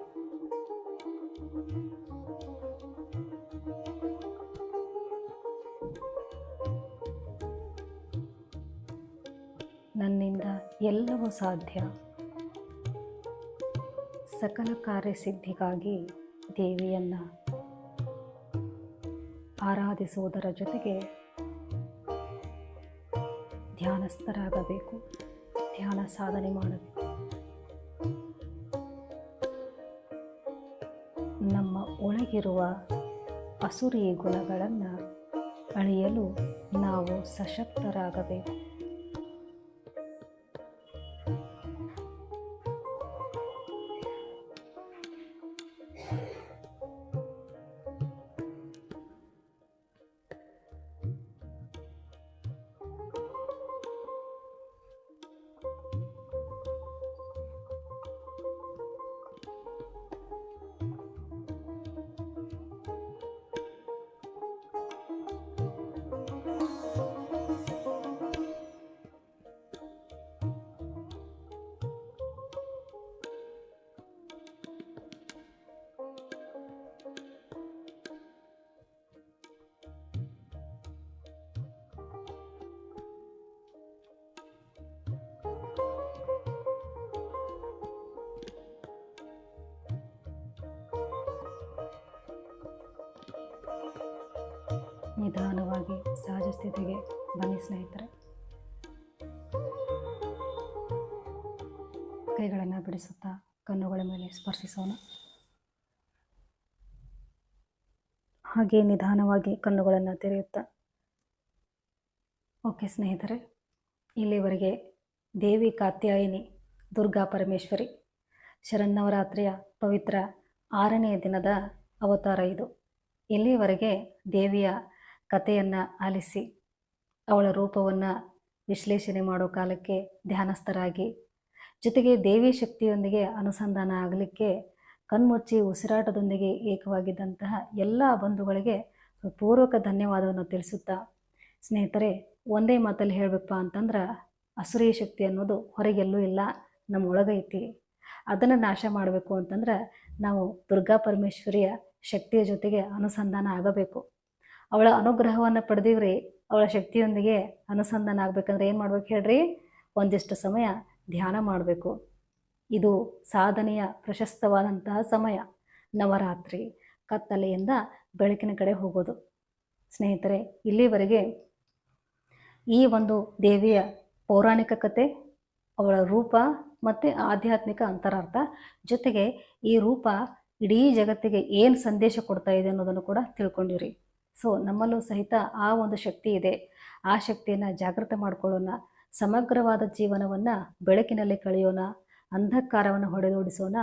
ನನ್ನಿಂದ ಎಲ್ಲವೂ ಸಾಧ್ಯ. ಸಕಲ ಕಾರ್ಯಸಿದ್ಧಿಗಾಗಿ ದೇವಿಯನ್ನ ಆರಾಧಿಸುವುದರ ಜೊತೆಗೆ ಧ್ಯಾನಸ್ಥರಾಗಬೇಕು. ಧ್ಯಾನ ಸಾಧನೆ ಮಾಡಬೇಕು. ನಮ್ಮ ಒಳಗಿರುವ ಅಸುರಿ ಗುಣಗಳನ್ನು ಅಳೆಯಲು ನಾವು ಸಶಕ್ತರಾಗಬೇಕು. ನಿಧಾನವಾಗಿ ಸಹಜ ಸ್ಥಿತಿಗೆ ಬನ್ನಿ ಸ್ನೇಹಿತರೆ. ಕೈಗಳನ್ನು ಬಿಡಿಸುತ್ತಾ ಕಣ್ಣುಗಳ ಮೇಲೆ ಸ್ಪರ್ಶಿಸೋಣ. ಹಾಗೆ ನಿಧಾನವಾಗಿ ಕಣ್ಣುಗಳನ್ನು ತೆರೆಯುತ್ತಾ. ಓಕೆ ಸ್ನೇಹಿತರೆ, ಇಲ್ಲಿವರೆಗೆ ದೇವಿ ಕಾತ್ಯಾಯಿನಿ, ದುರ್ಗಾ ಪರಮೇಶ್ವರಿ, ಶರನ್ನವರಾತ್ರಿಯ ಪವಿತ್ರ ಆರನೆಯ ದಿನದ ಅವತಾರ ಇದು. ಇಲ್ಲಿವರೆಗೆ ದೇವಿಯ ಕಥೆಯನ್ನು ಆಲಿಸಿ ಅವಳ ರೂಪವನ್ನು ವಿಶ್ಲೇಷಣೆ ಮಾಡೋ ಕಾಲಕ್ಕೆ ಧ್ಯಾನಸ್ಥರಾಗಿ. ಜೊತೆಗೆ ದೇವಿ ಶಕ್ತಿಯೊಂದಿಗೆ ಅನುಸಂಧಾನ ಆಗಲಿಕ್ಕೆ ಕಣ್ಮುಚ್ಚಿ ಉಸಿರಾಟದೊಂದಿಗೆ ಏಕವಾಗಿದ್ದಂತಹ ಎಲ್ಲ ಬಂಧುಗಳಿಗೆ ಪೂರ್ವಕ ಧನ್ಯವಾದವನ್ನು ತಿಳಿಸುತ್ತಾ, ಸ್ನೇಹಿತರೆ, ಒಂದೇ ಮಾತಲ್ಲಿ ಹೇಳಬೇಕಪ್ಪ ಅಂತಂದ್ರೆ ಅಸುರಿ ಶಕ್ತಿ ಅನ್ನೋದು ಹೊರಗೆಲ್ಲೂ ಇಲ್ಲ, ನಮ್ಮೊಳಗೆ ಐತಿ. ಅದನ್ನು ನಾಶ ಮಾಡಬೇಕು ಅಂತಂದ್ರೆ ನಾವು ದುರ್ಗಾ ಪರಮೇಶ್ವರಿಯ ಶಕ್ತಿಯ ಜೊತೆಗೆ ಅನುಸಂಧಾನ ಆಗಬೇಕು. ಅವಳ ಅನುಗ್ರಹವನ್ನು ಪಡೆದಿವ್ರಿ, ಅವಳ ಶಕ್ತಿಯೊಂದಿಗೆ ಅನುಸಂಧಾನ ಆಗಬೇಕಂದ್ರೆ ಏನು ಮಾಡ್ಬೇಕು ಹೇಳ್ರಿ? ಒಂದಿಷ್ಟು ಸಮಯ ಧ್ಯಾನ ಮಾಡಬೇಕು. ಇದು ಸಾಧನೆಯ ಪ್ರಶಸ್ತವಾದಂತಹ ಸಮಯ. ನವರಾತ್ರಿ ಕತ್ತಲೆಯಿಂದ ಬೆಳಕಿನ ಕಡೆ ಹೋಗೋದು. ಸ್ನೇಹಿತರೆ, ಇಲ್ಲಿವರೆಗೆ ಈ ಒಂದು ದೇವಿಯ ಪೌರಾಣಿಕ ಕತೆ, ಅವಳ ರೂಪ ಮತ್ತು ಆಧ್ಯಾತ್ಮಿಕ ಅಂತರಾರ್ಥ ಜೊತೆಗೆ ಈ ರೂಪ ಇಡೀ ಜಗತ್ತಿಗೆ ಏನು ಸಂದೇಶ ಕೊಡ್ತಾ ಇದೆ ಅನ್ನೋದನ್ನು ಕೂಡ ತಿಳ್ಕೊಂಡಿರಿ ಸೊ ನಮ್ಮಲ್ಲೂ ಸಹಿತ ಆ ಒಂದು ಶಕ್ತಿ ಇದೆ. ಆ ಶಕ್ತಿಯನ್ನು ಜಾಗೃತ ಮಾಡಿಕೊಳ್ಳೋಣ. ಸಮಗ್ರವಾದ ಜೀವನವನ್ನು ಬೆಳಕಿನಲ್ಲಿ ಕಳೆಯೋಣ. ಅಂಧಕಾರವನ್ನು ಹೊಡೆದೋಡಿಸೋಣ.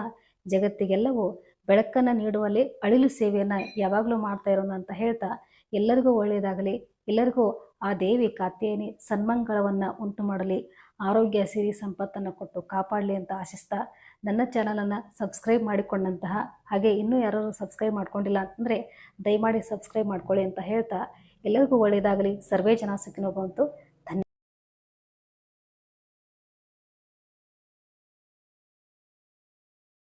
ಜಗತ್ತಿಗೆಲ್ಲವೂ ಬೆಳಕನ್ನು ನೀಡುವಲ್ಲಿ ಅಳಿಲು ಸೇವೆಯನ್ನು ಯಾವಾಗಲೂ ಮಾಡ್ತಾ ಇರೋಣ ಅಂತ ಹೇಳ್ತಾ ಎಲ್ಲರಿಗೂ ಒಳ್ಳೆಯದಾಗಲಿ. ಎಲ್ಲರಿಗೂ ಆ ದೇವಿ ಕಾತ್ಯಾಯಿನಿ ಸನ್ಮಂಗಳವನ್ನು ಉಂಟು ಮಾಡಲಿ ಆರೋಗ್ಯ ಸಿರಿ ಸಂಪತ್ತನ್ನು ಕೊಟ್ಟು ಕಾಪಾಡಲಿ ಅಂತ ಆಶಿಸ್ತಾ ನನ್ನ ಚಾನಲನ್ನು ಸಬ್ಸ್ಕ್ರೈಬ್ ಮಾಡಿಕೊಂಡಂತಹ ಹಾಗೆ ಇನ್ನೂ ಯಾರು ಸಬ್ಸ್ಕ್ರೈಬ್ ಮಾಡ್ಕೊಂಡಿಲ್ಲ ಅಂತಂದರೆ ದಯಮಾಡಿ ಸಬ್ಸ್ಕ್ರೈಬ್ ಮಾಡ್ಕೊಳ್ಳಿ ಅಂತ ಹೇಳ್ತಾ ಎಲ್ಲರಿಗೂ ಒಳ್ಳೆಯದಾಗಲಿ. ಸರ್ವೇ ಜನ ಸುಖಿನೋ ಬಂತು